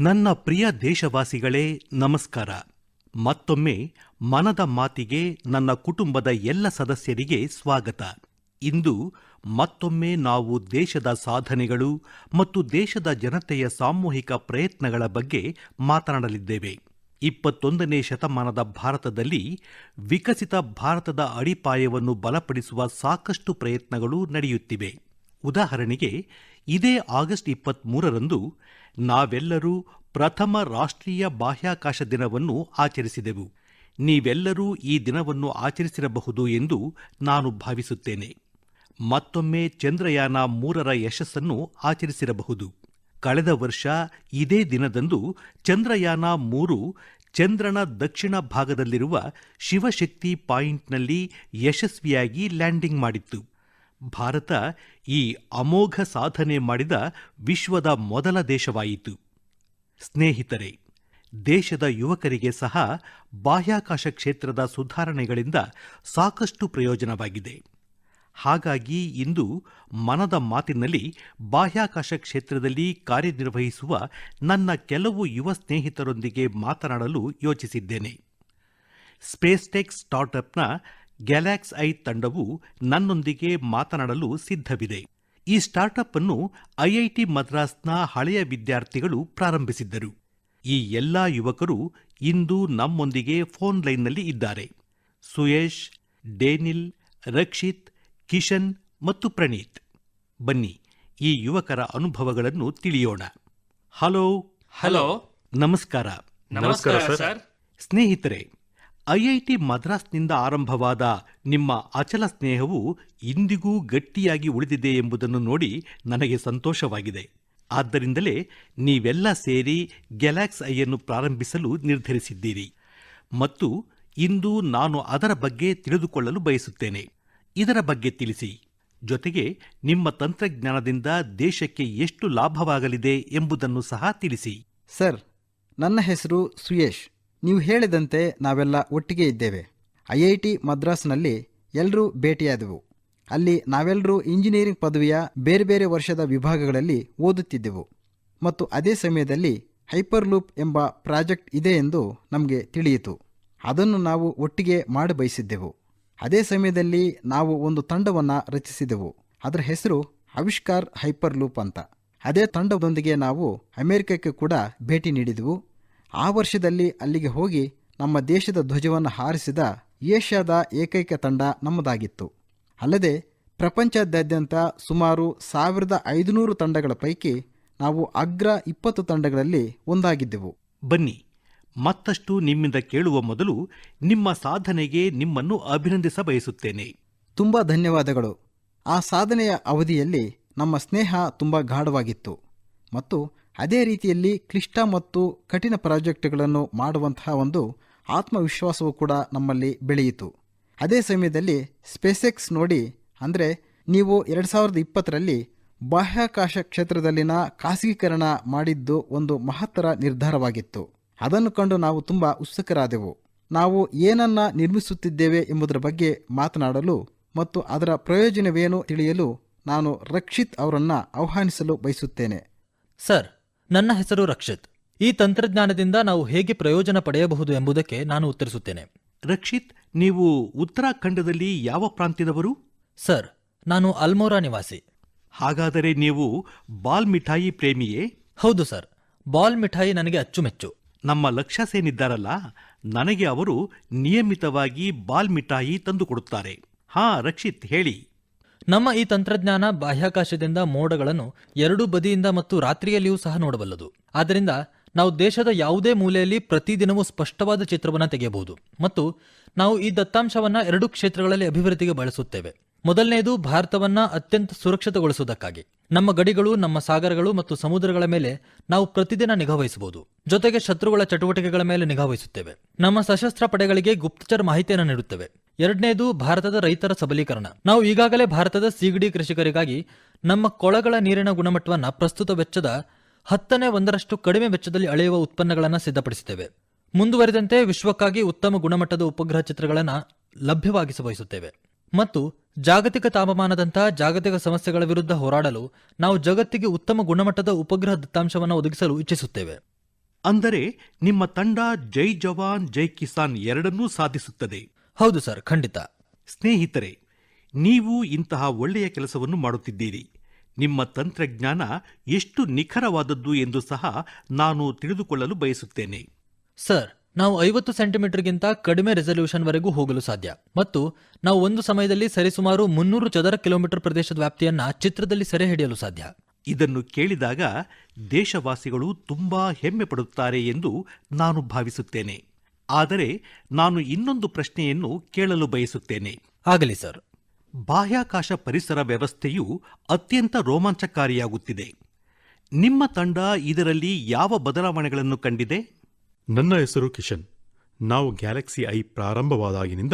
ನನ್ನ ಪ್ರಿಯ ದೇಶವಾಸಿಗಳೇ, ನಮಸ್ಕಾರ. ಮತ್ತೊಮ್ಮೆ ಮನದ ಮಾತಿಗೆ ನನ್ನ ಕುಟುಂಬದ ಎಲ್ಲ ಸದಸ್ಯರಿಗೆ ಸ್ವಾಗತ. ಇಂದು ಮತ್ತೊಮ್ಮೆ ನಾವು ದೇಶದ ಸಾಧನೆಗಳು ಮತ್ತು ದೇಶದ ಜನತೆಯ ಸಾಮೂಹಿಕ ಪ್ರಯತ್ನಗಳ ಬಗ್ಗೆ ಮಾತನಾಡಲಿದ್ದೇವೆ. ಇಪ್ಪತ್ತೊಂದನೇ ಶತಮಾನದ ಭಾರತದಲ್ಲಿ ವಿಕಸಿತ ಭಾರತದ ಅಡಿಪಾಯವನ್ನು ಬಲಪಡಿಸುವ ಸಾಕಷ್ಟು ಪ್ರಯತ್ನಗಳು ನಡೆಯುತ್ತಿವೆ. ಉದಾಹರಣೆಗೆ, ಇದೇ ಆಗಸ್ಟ್ ಇಪ್ಪತ್ಮೂರರಂದು ನಾವೆಲ್ಲರೂ ಪ್ರಥಮ ರಾಷ್ಟ್ರೀಯ ಬಾಹ್ಯಾಕಾಶ ದಿನವನ್ನು ಆಚರಿಸಿದೆವು. ನೀವೆಲ್ಲರೂ ಈ ದಿನವನ್ನು ಆಚರಿಸಿರಬಹುದು ಎಂದು ನಾನು ಭಾವಿಸುತ್ತೇನೆ. ಮತ್ತೊಮ್ಮೆ ಚಂದ್ರಯಾನ ಮೂರರ ಯಶಸ್ಸನ್ನು ಆಚರಿಸಿರಬಹುದು. ಕಳೆದ ವರ್ಷ ಇದೇ ದಿನದಂದು ಚಂದ್ರಯಾನ ಮೂರು ಚಂದ್ರನ ದಕ್ಷಿಣ ಭಾಗದಲ್ಲಿರುವ ಶಿವಶಕ್ತಿ ಪಾಯಿಂಟ್ನಲ್ಲಿ ಯಶಸ್ವಿಯಾಗಿ ಲ್ಯಾಂಡಿಂಗ್ ಮಾಡಿತ್ತು. ಭಾರತ ಈ ಅಮೋಘ ಸಾಧನೆ ಮಾಡಿದ ವಿಶ್ವದ ಮೊದಲ ದೇಶವಾಯಿತು. ಸ್ನೇಹಿತರೆ, ದೇಶದ ಯುವಕರಿಗೆ ಸಹ ಬಾಹ್ಯಾಕಾಶ ಕ್ಷೇತ್ರದ ಸುಧಾರಣೆಗಳಿಂದ ಸಾಕಷ್ಟು ಪ್ರಯೋಜನವಾಗಿದೆ. ಹಾಗಾಗಿ ಇಂದು ಮನದ ಮಾತಿನಲ್ಲಿ ಬಾಹ್ಯಾಕಾಶ ಕ್ಷೇತ್ರದಲ್ಲಿ ಕಾರ್ಯನಿರ್ವಹಿಸುವ ನನ್ನ ಕೆಲವು ಯುವ ಸ್ನೇಹಿತರೊಂದಿಗೆ ಮಾತನಾಡಲು ಯೋಚಿಸಿದ್ದೇನೆ. ಸ್ಪೇಸ್ಟೆಕ್ ಸ್ಟಾರ್ಟ್ಅಪ್ನ ಗ್ಯಾಲಾಕ್ಸ್ ಐ ತಂಡವು ನನ್ನೊಂದಿಗೆ ಮಾತನಾಡಲು ಸಿದ್ಧವಿದೆ. ಈ ಸ್ಟಾರ್ಟ್ಅಪ್ ಅನ್ನು ಐಐಟಿ ಮದ್ರಾಸ್ನ ಹಳೆಯ ವಿದ್ಯಾರ್ಥಿಗಳು ಪ್ರಾರಂಭಿಸಿದ್ದರು. ಈ ಎಲ್ಲಾ ಯುವಕರು ಇಂದು ನಮ್ಮೊಂದಿಗೆ ಫೋನ್ ಲೈನ್ನಲ್ಲಿ ಇದ್ದಾರೆ. ಸುಯೇಶ್ ಡೇನಿಲ್ ರಕ್ಷಿತ್ ಕಿಶನ್ ಮತ್ತು ಪ್ರಣೀತ್. ಬನ್ನಿ ಈ ಯುವಕರ ಅನುಭವಗಳನ್ನು ತಿಳಿಯೋಣ. ಹಲೋ. ಹಲೋ. ನಮಸ್ಕಾರ. ನಮಸ್ಕಾರ ಸರ್. ಸ್ನೇಹಿತರೆ ಐಐಟಿ ಮದ್ರಾಸ್ನಿಂದ ಆರಂಭವಾದ ನಿಮ್ಮ ಅಚಲ ಸ್ನೇಹವು ಇಂದಿಗೂ ಗಟ್ಟಿಯಾಗಿ ಉಳಿದಿದೆ ಎಂಬುದನ್ನು ನೋಡಿ ನನಗೆ ಸಂತೋಷವಾಗಿದೆ. ಆದ್ದರಿಂದಲೇ ನೀವೆಲ್ಲ ಸೇರಿ ಗ್ಯಾಲಾಕ್ಸ್ ಐಯನ್ನು ಪ್ರಾರಂಭಿಸಲು ನಿರ್ಧರಿಸಿದ್ದೀರಿ. ಮತ್ತು ಇಂದು ನಾನು ಅದರ ಬಗ್ಗೆ ತಿಳಿದುಕೊಳ್ಳಲು ಬಯಸುತ್ತೇನೆ. ಇದರ ಬಗ್ಗೆ ತಿಳಿಸಿ. ಜೊತೆಗೆ ನಿಮ್ಮ ತಂತ್ರಜ್ಞಾನದಿಂದ ದೇಶಕ್ಕೆ ಎಷ್ಟು ಲಾಭವಾಗಲಿದೆ ಎಂಬುದನ್ನು ಸಹ ತಿಳಿಸಿ. ಸರ್, ನನ್ನ ಹೆಸರು ಸುಯೇಶ್. ನೀವು ಹೇಳಿದಂತೆ ನಾವೆಲ್ಲ ಒಟ್ಟಿಗೆ ಇದ್ದೇವೆ. ಐ ಐ ಟಿ ಮದ್ರಾಸ್ನಲ್ಲಿ ಎಲ್ಲರೂ ಭೇಟಿಯಾದೆವು. ಅಲ್ಲಿ ನಾವೆಲ್ಲರೂ ಇಂಜಿನಿಯರಿಂಗ್ ಪದವಿಯ ಬೇರೆ ಬೇರೆ ವರ್ಷದ ವಿಭಾಗಗಳಲ್ಲಿ ಓದುತ್ತಿದ್ದೆವು. ಮತ್ತು ಅದೇ ಸಮಯದಲ್ಲಿ ಹೈಪರ್ ಲೂಪ್ ಎಂಬ ಪ್ರಾಜೆಕ್ಟ್ ಇದೆ ಎಂದು ನಮಗೆ ತಿಳಿಯಿತು. ಅದನ್ನು ನಾವು ಒಟ್ಟಿಗೆ ಮಾಡಬಯಸಿದ್ದೆವು. ಅದೇ ಸಮಯದಲ್ಲಿ ನಾವು ಒಂದು ತಂಡವನ್ನು ರಚಿಸಿದೆವು. ಅದರ ಹೆಸರು ಆವಿಷ್ಕಾರ್ ಹೈಪರ್ ಲೂಪ್ ಅಂತ. ಅದೇ ತಂಡದೊಂದಿಗೆ ನಾವು ಅಮೆರಿಕಕ್ಕೆ ಕೂಡ ಭೇಟಿ ನೀಡಿದೆವು. ಆ ವರ್ಷದಲ್ಲಿ ಅಲ್ಲಿಗೆ ಹೋಗಿ ನಮ್ಮ ದೇಶದ ಧ್ವಜವನ್ನು ಹಾರಿಸಿದ ಏಷ್ಯಾದ ಏಕೈಕ ತಂಡ ನಮ್ಮದಾಗಿತ್ತು. ಅಲ್ಲದೆ ಪ್ರಪಂಚದಾದ್ಯಂತ ಸುಮಾರು ಸಾವಿರದ ಐದುನೂರು ತಂಡಗಳ ಪೈಕಿ ನಾವು ಅಗ್ರ ಇಪ್ಪತ್ತು ತಂಡಗಳಲ್ಲಿ ಒಂದಾಗಿದ್ದೆವು. ಬನ್ನಿ ಮತ್ತಷ್ಟು ನಿಮ್ಮಿಂದ ಕೇಳುವ ಮೊದಲು ನಿಮ್ಮ ಸಾಧನೆಗೆ ನಿಮ್ಮನ್ನು ಅಭಿನಂದಿಸ ಬಯಸುತ್ತೇನೆ. ತುಂಬ ಧನ್ಯವಾದಗಳು. ಆ ಸಾಧನೆಯ ಅವಧಿಯಲ್ಲಿ ನಮ್ಮ ಸ್ನೇಹ ತುಂಬ ಗಾಢವಾಗಿತ್ತು. ಮತ್ತು ಅದೇ ರೀತಿಯಲ್ಲಿ ಕ್ಲಿಷ್ಟ ಮತ್ತು ಕಠಿಣ ಪ್ರಾಜೆಕ್ಟ್ಗಳನ್ನು ಮಾಡುವಂತಹ ಒಂದು ಆತ್ಮವಿಶ್ವಾಸವೂ ಕೂಡ ನಮ್ಮಲ್ಲಿ ಬೆಳೆಯಿತು. ಅದೇ ಸಮಯದಲ್ಲಿ ಸ್ಪೇಸೆಕ್ಸ್ ನೋಡಿ, ಅಂದರೆ ನೀವು ಎರಡು ಸಾವಿರದ ಇಪ್ಪತ್ತರಲ್ಲಿ ಬಾಹ್ಯಾಕಾಶ ಕ್ಷೇತ್ರದಲ್ಲಿನ ಖಾಸಗೀಕರಣ ಮಾಡಿದ್ದು ಒಂದು ಮಹತ್ತರ ನಿರ್ಧಾರವಾಗಿತ್ತು. ಅದನ್ನು ಕಂಡು ನಾವು ತುಂಬ ಉತ್ಸುಕರಾದೆವು. ನಾವು ಏನನ್ನ ನಿರ್ಮಿಸುತ್ತಿದ್ದೇವೆ ಎಂಬುದರ ಬಗ್ಗೆ ಮಾತನಾಡಲು ಮತ್ತು ಅದರ ಪ್ರಯೋಜನವೇನು ತಿಳಿಯಲು ನಾನು ರಕ್ಷಿತ್ ಅವರನ್ನು ಆಹ್ವಾನಿಸಲು ಬಯಸುತ್ತೇನೆ. ಸರ್ ನನ್ನ ಹೆಸರು ರಕ್ಷಿತ್. ಈ ತಂತ್ರಜ್ಞಾನದಿಂದ ನಾವು ಹೇಗೆ ಪ್ರಯೋಜನ ಪಡೆಯಬಹುದು ಎಂಬುದಕ್ಕೆ ನಾನು ಉತ್ತರಿಸುತ್ತೇನೆ. ರಕ್ಷಿತ್ ನೀವು ಉತ್ತರಾಖಂಡದಲ್ಲಿ ಯಾವ ಪ್ರಾಂತ್ಯದವರು? ಸರ್ ನಾನು ಅಲ್ಮೋರಾ ನಿವಾಸಿ. ಹಾಗಾದರೆ ನೀವು ಬಾಲ್ ಮಿಠಾಯಿ ಪ್ರೇಮಿಯೇ? ಹೌದು ಸರ್ ಬಾಲ್ ಮಿಠಾಯಿ ನನಗೆ ಅಚ್ಚುಮೆಚ್ಚು. ನಮ್ಮ ಲಕ್ಷ್ಯ ಸೇನಿದ್ದಾರಲ್ಲ ನನಗೆ ಅವರು ನಿಯಮಿತವಾಗಿ ಬಾಲ್ ಮಿಠಾಯಿ ತಂದುಕೊಡುತ್ತಾರೆ ಹಾ ರಕ್ಷಿತ್ ಹೇಳಿ. ನಮ್ಮ ಈ ತಂತ್ರಜ್ಞಾನ ಬಾಹ್ಯಾಕಾಶದಿಂದ ಮೋಡಗಳನ್ನು ಎರಡೂ ಬದಿಯಿಂದ ಮತ್ತು ರಾತ್ರಿಯಲ್ಲಿಯೂ ಸಹ ನೋಡಬಲ್ಲದು. ಆದ್ದರಿಂದ ನಾವು ದೇಶದ ಯಾವುದೇ ಮೂಲೆಯಲ್ಲಿ ಪ್ರತಿದಿನವೂ ಸ್ಪಷ್ಟವಾದ ಚಿತ್ರವನ್ನು ತೆಗೆಯಬಹುದು. ಮತ್ತು ನಾವು ಈ ದತ್ತಾಂಶವನ್ನ ಎರಡು ಕ್ಷೇತ್ರಗಳಲ್ಲಿ ಅಭಿವೃದ್ಧಿಗೆ ಬಳಸುತ್ತೇವೆ. ಮೊದಲನೆಯದು ಭಾರತವನ್ನ ಅತ್ಯಂತ ಸುರಕ್ಷಿತಗೊಳಿಸುವುದಕ್ಕಾಗಿ. ನಮ್ಮ ಗಡಿಗಳು, ನಮ್ಮ ಸಾಗರಗಳು ಮತ್ತು ಸಮುದ್ರಗಳ ಮೇಲೆ ನಾವು ಪ್ರತಿದಿನ ನಿಗಾವಹಿಸಬಹುದು ಜೊತೆಗೆ ಶತ್ರುಗಳ ಚಟುವಟಿಕೆಗಳ ಮೇಲೆ ನಿಗಾವಹಿಸುತ್ತೇವೆ ನಮ್ಮ ಸಶಸ್ತ್ರ ಪಡೆಗಳಿಗೆ ಗುಪ್ತಚರ ಮಾಹಿತಿಯನ್ನು ನೀಡುತ್ತೇವೆ. ಎರಡನೇದು ಭಾರತದ ರೈತರ ಸಬಲೀಕರಣ. ನಾವು ಈಗಾಗಲೇ ಭಾರತದ ಸಿಗಡಿ ಕೃಷಿಕರಿಗಾಗಿ ನಮ್ಮ ಕೊಳಗಳ ನೀರಿನ ಗುಣಮಟ್ಟವನ್ನು ಪ್ರಸ್ತುತ ವೆಚ್ಚದ ಹತ್ತನೇ ಒಂದರಷ್ಟು ಕಡಿಮೆ ವೆಚ್ಚದಲ್ಲಿ ಅಳೆಯುವ ಉತ್ಪನ್ನಗಳನ್ನು ಸಿದ್ಧಪಡಿಸುತ್ತೇವೆ ಮುಂದುವರಿದಂತೆ ವಿಶ್ವಕ್ಕಾಗಿ ಉತ್ತಮ ಗುಣಮಟ್ಟದ ಉಪಗ್ರಹ ಚಿತ್ರಗಳನ್ನು ಲಭ್ಯವಾಗಿಸ ಬಯಸುತ್ತೇವೆ ಮತ್ತು ಜಾಗತಿಕ ತಾಪಮಾನದಂತಹ ಜಾಗತಿಕ ಸಮಸ್ಯೆಗಳ ವಿರುದ್ಧ ಹೋರಾಡಲು ನಾವು ಜಗತ್ತಿಗೆ ಉತ್ತಮ ಗುಣಮಟ್ಟದ ಉಪಗ್ರಹ ದತ್ತಾಂಶವನ್ನು ಒದಗಿಸಲು ಇಚ್ಛಿಸುತ್ತೇವೆ. ಅಂದರೆ ನಿಮ್ಮ ತಂಡ ಜೈ ಜವಾನ್, ಜೈ ಕಿಸಾನ್ ಎರಡನ್ನೂ ಸಾಧಿಸುತ್ತದೆ. ಹೌದು ಸರ್ ಖಂಡಿತ. ಸ್ನೇಹಿತರೆ ನೀವು ಇಂತಹ ಒಳ್ಳೆಯ ಕೆಲಸವನ್ನು ಮಾಡುತ್ತಿದ್ದೀರಿ. ನಿಮ್ಮ ತಂತ್ರಜ್ಞಾನ ಎಷ್ಟು ನಿಖರವಾದದ್ದು ಎಂದು ಸಹ ನಾನು ತಿಳಿದುಕೊಳ್ಳಲು ಬಯಸುತ್ತೇನೆ. ಸರ್ ನಾವು ಐವತ್ತು ಸೆಂಟಿಮೀಟರ್ಗಿಂತ ಕಡಿಮೆ ರೆಸಲ್ಯೂಷನ್ವರೆಗೂ ಹೋಗಲು ಸಾಧ್ಯ. ಮತ್ತು ನಾವು ಒಂದು ಸಮಯದಲ್ಲಿ ಸರಿಸುಮಾರು ಮುನ್ನೂರು ಚದರ ಕಿಲೋಮೀಟರ್ ಪ್ರದೇಶದ ವ್ಯಾಪ್ತಿಯನ್ನ ಚಿತ್ರದಲ್ಲಿ ಸೆರೆ ಹಿಡಿಯಲು ಸಾಧ್ಯ. ಇದನ್ನು ಕೇಳಿದಾಗ ದೇಶವಾಸಿಗಳು ತುಂಬಾ ಹೆಮ್ಮೆ ಪಡುತ್ತಾರೆ ಎಂದು ನಾನು ಭಾವಿಸುತ್ತೇನೆ. ಆದರೆ ನಾನು ಇನ್ನೊಂದು ಪ್ರಶ್ನೆಯನ್ನು ಕೇಳಲು ಬಯಸುತ್ತೇನೆ. ಆಗಲಿ ಸರ್. ಬಾಹ್ಯಾಕಾಶ ಪರಿಸರ ವ್ಯವಸ್ಥೆಯು ಅತ್ಯಂತ ರೋಮಾಂಚಕಾರಿಯಾಗುತ್ತಿದೆ. ನಿಮ್ಮ ತಂಡ ಇದರಲ್ಲಿ ಯಾವ ಬದಲಾವಣೆಗಳನ್ನು ಕಂಡಿದೆ? ನನ್ನ ಹೆಸರು ಕಿಶನ್. ನಾವು ಗ್ಯಾಲಕ್ಸಿ ಐ ಪ್ರಾರಂಭವಾದಾಗಿನಿಂದ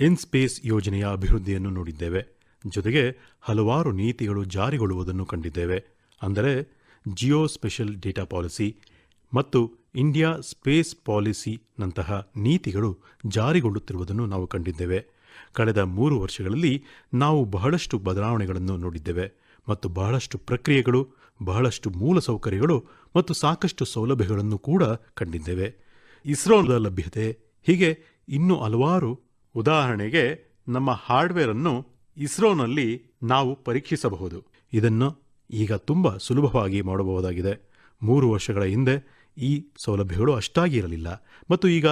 ಇನ್ ಸ್ಪೇಸ್ ಯೋಜನೆಯ ಅಭಿವೃದ್ಧಿಯನ್ನು ನೋಡಿದ್ದೇವೆ. ಜೊತೆಗೆ ಹಲವಾರು ನೀತಿಗಳು ಜಾರಿಗೊಳ್ಳುವುದನ್ನು ಕಂಡಿದ್ದೇವೆ. ಅಂದರೆ ಜಿಯೋ ಸ್ಪೆಷಲ್ ಡೇಟಾ ಪಾಲಿಸಿ ಮತ್ತು ಇಂಡಿಯಾ ಸ್ಪೇಸ್ ಪಾಲಿಸಿನಂತಹ ನೀತಿಗಳು ಜಾರಿಗೊಳ್ಳುತ್ತಿರುವುದನ್ನು ನಾವು ಕಂಡಿದ್ದೇವೆ. ಕಳೆದ ಮೂರು ವರ್ಷಗಳಲ್ಲಿ ನಾವು ಬಹಳಷ್ಟು ಬದಲಾವಣೆಗಳನ್ನು ನೋಡಿದ್ದೇವೆ ಮತ್ತು ಬಹಳಷ್ಟು ಪ್ರಕ್ರಿಯೆಗಳು, ಬಹಳಷ್ಟು ಮೂಲಸೌಕರ್ಯಗಳು ಮತ್ತು ಸಾಕಷ್ಟು ಸೌಲಭ್ಯಗಳನ್ನು ಕೂಡ ಕಂಡಿದ್ದೇವೆ. ಇಸ್ರೋದ ಲಭ್ಯತೆ ಹೀಗೆ ಇನ್ನೂ ಹಲವಾರು ಉದಾಹರಣೆಗೆ ನಮ್ಮ ಹಾರ್ಡ್ವೇರ್ ಅನ್ನು ಇಸ್ರೋನಲ್ಲಿ ನಾವು ಪರೀಕ್ಷಿಸಬಹುದು. ಇದನ್ನು ಈಗ ತುಂಬ ಸುಲಭವಾಗಿ ಮಾಡಬಹುದಾಗಿದೆ. ಮೂರು ವರ್ಷಗಳ ಹಿಂದೆ ಈ ಸೌಲಭ್ಯಗಳು ಅಷ್ಟಾಗಿ ಇರಲಿಲ್ಲ. ಮತ್ತು ಈಗ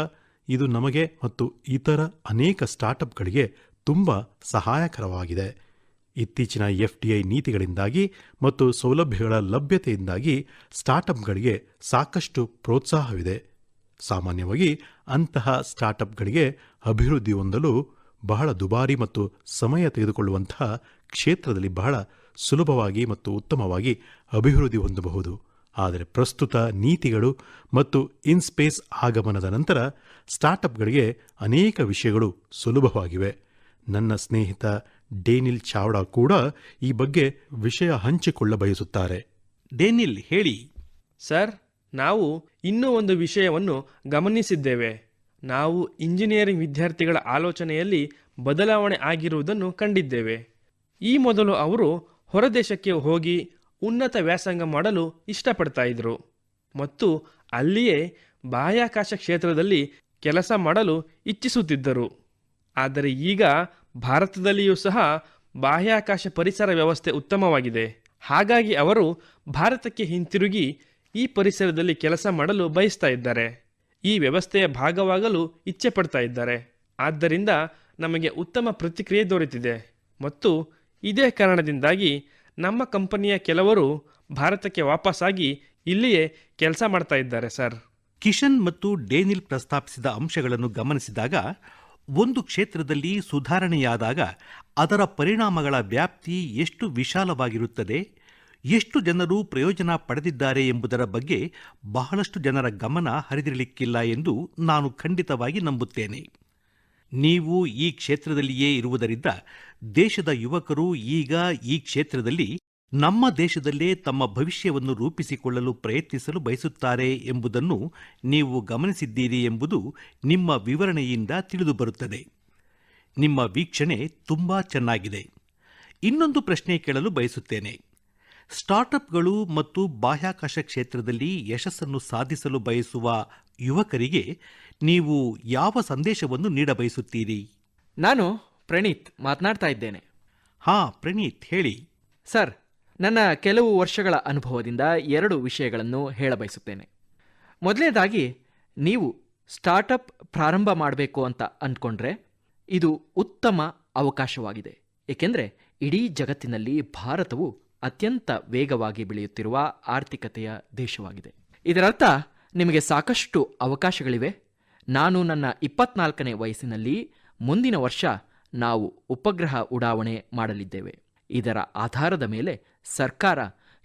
ಇದು ನಮಗೆ ಮತ್ತು ಇತರ ಅನೇಕ ಸ್ಟಾರ್ಟಪ್ಗಳಿಗೆ ತುಂಬ ಸಹಾಯಕರವಾಗಿದೆ. ಇತ್ತೀಚಿನ ಎಫ್ಡಿಐ ನೀತಿಗಳಿಂದಾಗಿ ಮತ್ತು ಸೌಲಭ್ಯಗಳ ಲಭ್ಯತೆಯಿಂದಾಗಿ ಸ್ಟಾರ್ಟಪ್ಗಳಿಗೆ ಸಾಕಷ್ಟು ಪ್ರೋತ್ಸಾಹವಿದೆ. ಸಾಮಾನ್ಯವಾಗಿ ಅಂತಹ ಸ್ಟಾರ್ಟಪ್ಗಳಿಗೆ ಅಭಿವೃದ್ಧಿ ಹೊಂದಲು ಬಹಳ ದುಬಾರಿ ಮತ್ತು ಸಮಯ ತೆಗೆದುಕೊಳ್ಳುವಂತಹ ಕ್ಷೇತ್ರದಲ್ಲಿ ಬಹಳ ಸುಲಭವಾಗಿ ಮತ್ತು ಉತ್ತಮವಾಗಿ ಅಭಿವೃದ್ಧಿ ಹೊಂದಬಹುದು. ಆದರೆ ಪ್ರಸ್ತುತ ನೀತಿಗಳು ಮತ್ತು ಇನ್ಸ್ಪೇಸ್ ಆಗಮನದ ನಂತರ ಸ್ಟಾರ್ಟ್ಅಪ್ಗಳಿಗೆ ಅನೇಕ ವಿಷಯಗಳು ಸುಲಭವಾಗಿವೆ. ನನ್ನ ಸ್ನೇಹಿತ ಡೇನಿಲ್ ಚಾವ್ಡಾ ಕೂಡ ಈ ಬಗ್ಗೆ ವಿಷಯ ಹಂಚಿಕೊಳ್ಳ ಬಯಸುತ್ತಾರೆ. ಡೇನಿಲ್, ಹೇಳಿ. ಸರ್, ನಾವು ಇನ್ನೂ ಒಂದು ವಿಷಯವನ್ನು ಗಮನಿಸಿದ್ದೇವೆ. ನಾವು ಇಂಜಿನಿಯರಿಂಗ್ ವಿದ್ಯಾರ್ಥಿಗಳ ಆಲೋಚನೆಯಲ್ಲಿ ಬದಲಾವಣೆ ಆಗಿರುವುದನ್ನು ಕಂಡಿದ್ದೇವೆ. ಈ ಮೊದಲು ಅವರು ಹೊರದೇಶಕ್ಕೆ ಹೋಗಿ ಉನ್ನತ ವ್ಯಾಸಂಗ ಮಾಡಲು ಇಷ್ಟಪಡ್ತಾ ಇದ್ರು. ಮತ್ತು ಅಲ್ಲಿಯೇ ಬಾಹ್ಯಾಕಾಶ ಕ್ಷೇತ್ರದಲ್ಲಿ ಕೆಲಸ ಮಾಡಲು ಇಚ್ಛಿಸುತ್ತಿದ್ದರು. ಆದರೆ ಈಗ ಭಾರತದಲ್ಲಿಯೂ ಸಹ ಬಾಹ್ಯಾಕಾಶ ಪರಿಸರ ವ್ಯವಸ್ಥೆ ಉತ್ತಮವಾಗಿದೆ. ಹಾಗಾಗಿ ಅವರು ಭಾರತಕ್ಕೆ ಹಿಂತಿರುಗಿ ಈ ಪರಿಸರದಲ್ಲಿ ಕೆಲಸ ಮಾಡಲು ಬಯಸ್ತಾ ಇದ್ದಾರೆ. ಈ ವ್ಯವಸ್ಥೆಯ ಭಾಗವಾಗಲು ಇಚ್ಛೆ ಪಡ್ತಾ ಇದ್ದಾರೆ. ಆದ್ದರಿಂದ ನಮಗೆ ಉತ್ತಮ ಪ್ರತಿಕ್ರಿಯೆ ದೊರೆತಿದೆ. ಮತ್ತು ಇದೇ ಕಾರಣದಿಂದಾಗಿ ನಮ್ಮ ಕಂಪನಿಯ ಕೆಲವರು ಭಾರತಕ್ಕೆ ವಾಪಸ್ಸಾಗಿ ಇಲ್ಲಿಯೇ ಕೆಲಸ ಮಾಡ್ತಾ ಇದ್ದಾರೆ, ಸರ್. ಕಿಶನ್ ಮತ್ತು ಡೇನಿಲ್ ಪ್ರಸ್ತಾಪಿಸಿದ ಅಂಶಗಳನ್ನು ಗಮನಿಸಿದಾಗ, ಒಂದು ಕ್ಷೇತ್ರದಲ್ಲಿ ಸುಧಾರಣೆಯಾದಾಗ ಅದರ ಪರಿಣಾಮಗಳ ವ್ಯಾಪ್ತಿ ಎಷ್ಟು ವಿಶಾಲವಾಗಿರುತ್ತದೆ, ಎಷ್ಟು ಜನರು ಪ್ರಯೋಜನ ಪಡೆದಿದ್ದಾರೆ ಎಂಬುದರ ಬಗ್ಗೆ ಬಹಳಷ್ಟು ಜನರ ಗಮನ ಹರಿದಿರಲಿಕ್ಕಿಲ್ಲ ಎಂದು ನಾನು ಖಂಡಿತವಾಗಿ ನಂಬುತ್ತೇನೆ. ನೀವು ಈ ಕ್ಷೇತ್ರದಲ್ಲಿಯೇ ಇರುವುದರಿಂದ ದೇಶದ ಯುವಕರು ಈಗ ಈ ಕ್ಷೇತ್ರದಲ್ಲಿ ನಮ್ಮ ದೇಶದಲ್ಲೇ ತಮ್ಮ ಭವಿಷ್ಯವನ್ನು ರೂಪಿಸಿಕೊಳ್ಳಲು ಪ್ರಯತ್ನಿಸಲು ಬಯಸುತ್ತಾರೆ ಎಂಬುದನ್ನು ನೀವು ಗಮನಿಸಿದ್ದೀರಿ ಎಂಬುದು ನಿಮ್ಮ ವಿವರಣೆಯಿಂದ ತಿಳಿದುಬರುತ್ತದೆ ನಿಮ್ಮ ವೀಕ್ಷಣೆ ತುಂಬಾ ಚೆನ್ನಾಗಿದೆ. ಇನ್ನೊಂದು ಪ್ರಶ್ನೆ ಕೇಳಲು ಬಯಸುತ್ತೇನೆ. ಸ್ಟಾರ್ಟ್ಅಪ್ಗಳು ಮತ್ತು ಬಾಹ್ಯಾಕಾಶ ಕ್ಷೇತ್ರದಲ್ಲಿ ಯಶಸ್ಸನ್ನು ಸಾಧಿಸಲು ಬಯಸುವ ಯುವಕರಿಗೆ ನೀವು ಯಾವ ಸಂದೇಶವನ್ನು ನೀಡಬಯಸುತ್ತೀರಿ? ನಾನು ಪ್ರಣೀತ್ ಮಾತನಾಡ್ತಾ ಇದ್ದೇನೆ. ಹಾ ಪ್ರಣೀತ್ ಹೇಳಿ. ಸರ್ ನನ್ನ ಕೆಲವು ವರ್ಷಗಳ ಅನುಭವದಿಂದ ಎರಡು ವಿಷಯಗಳನ್ನು ಹೇಳಬಯಸುತ್ತೇನೆ. ಮೊದಲನೇದಾಗಿ ನೀವು ಸ್ಟಾರ್ಟಪ್ ಪ್ರಾರಂಭ ಮಾಡಬೇಕು ಅಂತ ಅಂದ್ಕೊಂಡ್ರೆ ಇದು ಉತ್ತಮ ಅವಕಾಶವಾಗಿದೆ. ಏಕೆಂದರೆ ಇಡೀ ಜಗತ್ತಿನಲ್ಲಿ ಭಾರತವು ಅತ್ಯಂತ ವೇಗವಾಗಿ ಬೆಳೆಯುತ್ತಿರುವ ಆರ್ಥಿಕತೆಯ ದೇಶವಾಗಿದೆ. ಇದರರ್ಥ ನಿಮಗೆ ಸಾಕಷ್ಟು ಅವಕಾಶಗಳಿವೆ. ನಾನು ನನ್ನ ಇಪ್ಪತ್ನಾಲ್ಕನೇ ವಯಸ್ಸಿನಲ್ಲಿ ಮುಂದಿನ ವರ್ಷ ನಾವು ಉಪಗ್ರಹ ಉಡಾವಣೆ ಮಾಡಲಿದ್ದೇವೆ. ಇದರ ಆಧಾರದ ಮೇಲೆ ಸರ್ಕಾರ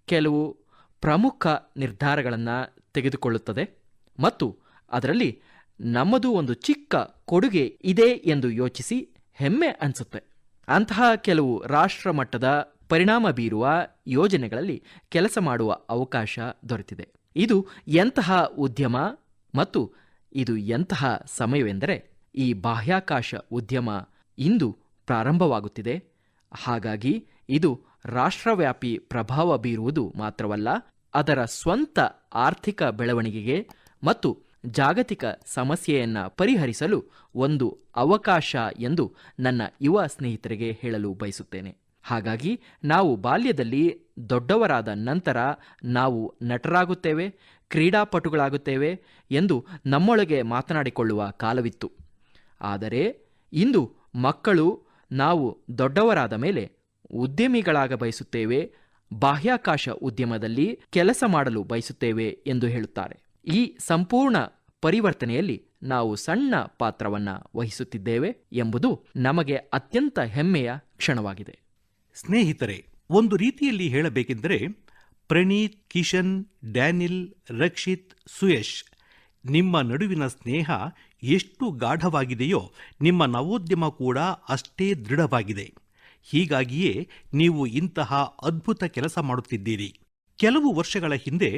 ಕೆಲವು ಪ್ರಮುಖ ನಿರ್ಧಾರಗಳನ್ನು ತೆಗೆದುಕೊಳ್ಳುತ್ತದೆ ಮತ್ತು ಅದರಲ್ಲಿ ನಮ್ಮದು ಒಂದು ಚಿಕ್ಕ ಕೊಡುಗೆ ಇದೆ ಎಂದು ಯೋಚಿಸಿ ಹೆಮ್ಮೆ ಅನಿಸುತ್ತೆ. ಅಂತಹ ಕೆಲವು ರಾಷ್ಟ್ರ ಮಟ್ಟದ ಪರಿಣಾಮ ಬೀರುವ ಯೋಜನೆಗಳಲ್ಲಿ ಕೆಲಸ ಮಾಡುವ ಅವಕಾಶ ದೊರೆತಿದೆ. ಇದು ಎಂತಹ ಉದ್ಯಮ ಮತ್ತು ಇದು ಎಂತಹ ಸಮಯವೆಂದರೆ ಈ ಬಾಹ್ಯಾಕಾಶ ಉದ್ಯಮ ಇಂದು ಪ್ರಾರಂಭವಾಗುತ್ತಿದೆ. ಹಾಗಾಗಿ ಇದು ರಾಷ್ಟ್ರವ್ಯಾಪಿ ಪ್ರಭಾವ ಬೀರುವುದು ಮಾತ್ರವಲ್ಲ, ಅದರ ಸ್ವಂತ ಆರ್ಥಿಕ ಬೆಳವಣಿಗೆಗೆ ಮತ್ತು ಜಾಗತಿಕ ಸಮಸ್ಯೆಯನ್ನ ಪರಿಹರಿಸಲು ಒಂದು ಅವಕಾಶ ಎಂದು ನನ್ನ ಯುವ ಸ್ನೇಹಿತರಿಗೆ ಹೇಳಲು ಬಯಸುತ್ತೇನೆ. ಹಾಗಾಗಿ ನಾವು ಬಾಲ್ಯದಲ್ಲಿ ದೊಡ್ಡವರಾದ ನಂತರ ನಾವು ನಟರಾಗುತ್ತೇವೆ, ಕ್ರೀಡಾಪಟುಗಳಾಗುತ್ತೇವೆ ಎಂದು ನಮ್ಮೊಳಗೆ ಮಾತನಾಡಿಕೊಳ್ಳುವ ಕಾಲವಿತ್ತು. ಆದರೆ ಇಂದು ಮಕ್ಕಳು ನಾವು ದೊಡ್ಡವರಾದ ಮೇಲೆ ಉದ್ಯಮಿಗಳಾಗ ಬಯಸುತ್ತೇವೆ, ಬಾಹ್ಯಾಕಾಶ ಉದ್ಯಮದಲ್ಲಿ ಕೆಲಸ ಮಾಡಲು ಬಯಸುತ್ತೇವೆ ಎಂದು ಹೇಳುತ್ತಾರೆ. ಈ ಸಂಪೂರ್ಣ ಪರಿವರ್ತನೆಯಲ್ಲಿ ನಾವು ಸಣ್ಣ ಪಾತ್ರವನ್ನ ವಹಿಸುತ್ತಿದ್ದೇವೆ ಎಂಬುದು ನಮಗೆ ಅತ್ಯಂತ ಹೆಮ್ಮೆಯ ಕ್ಷಣವಾಗಿದೆ. ಸ್ನೇಹಿತರೆ ಒಂದು ರೀತಿಯಲ್ಲಿ ಹೇಳಬೇಕೆಂದರೆ ಪ್ರಣೀತ್, ಕಿಶನ್, ಡ್ಯಾನಿಲ್, ರಕ್ಷಿತ್, ಸುಯಶ್, ನಿಮ್ಮ ನಡುವಿನ ಸ್ನೇಹ ಎಷ್ಟು ಗಾಢವಾಗಿದೆಯೋ ನಿಮ್ಮ ನವೋದ್ಯಮ ಕೂಡ ಅಷ್ಟೇ ದೃಢವಾಗಿದೆ. ಹೀಗಾಗಿಯೇ ನೀವು ಇಂತಹ ಅದ್ಭುತ ಕೆಲಸ ಮಾಡುತ್ತಿದ್ದೀರಿ. ಕೆಲವು ವರ್ಷಗಳ ಹಿಂದೆ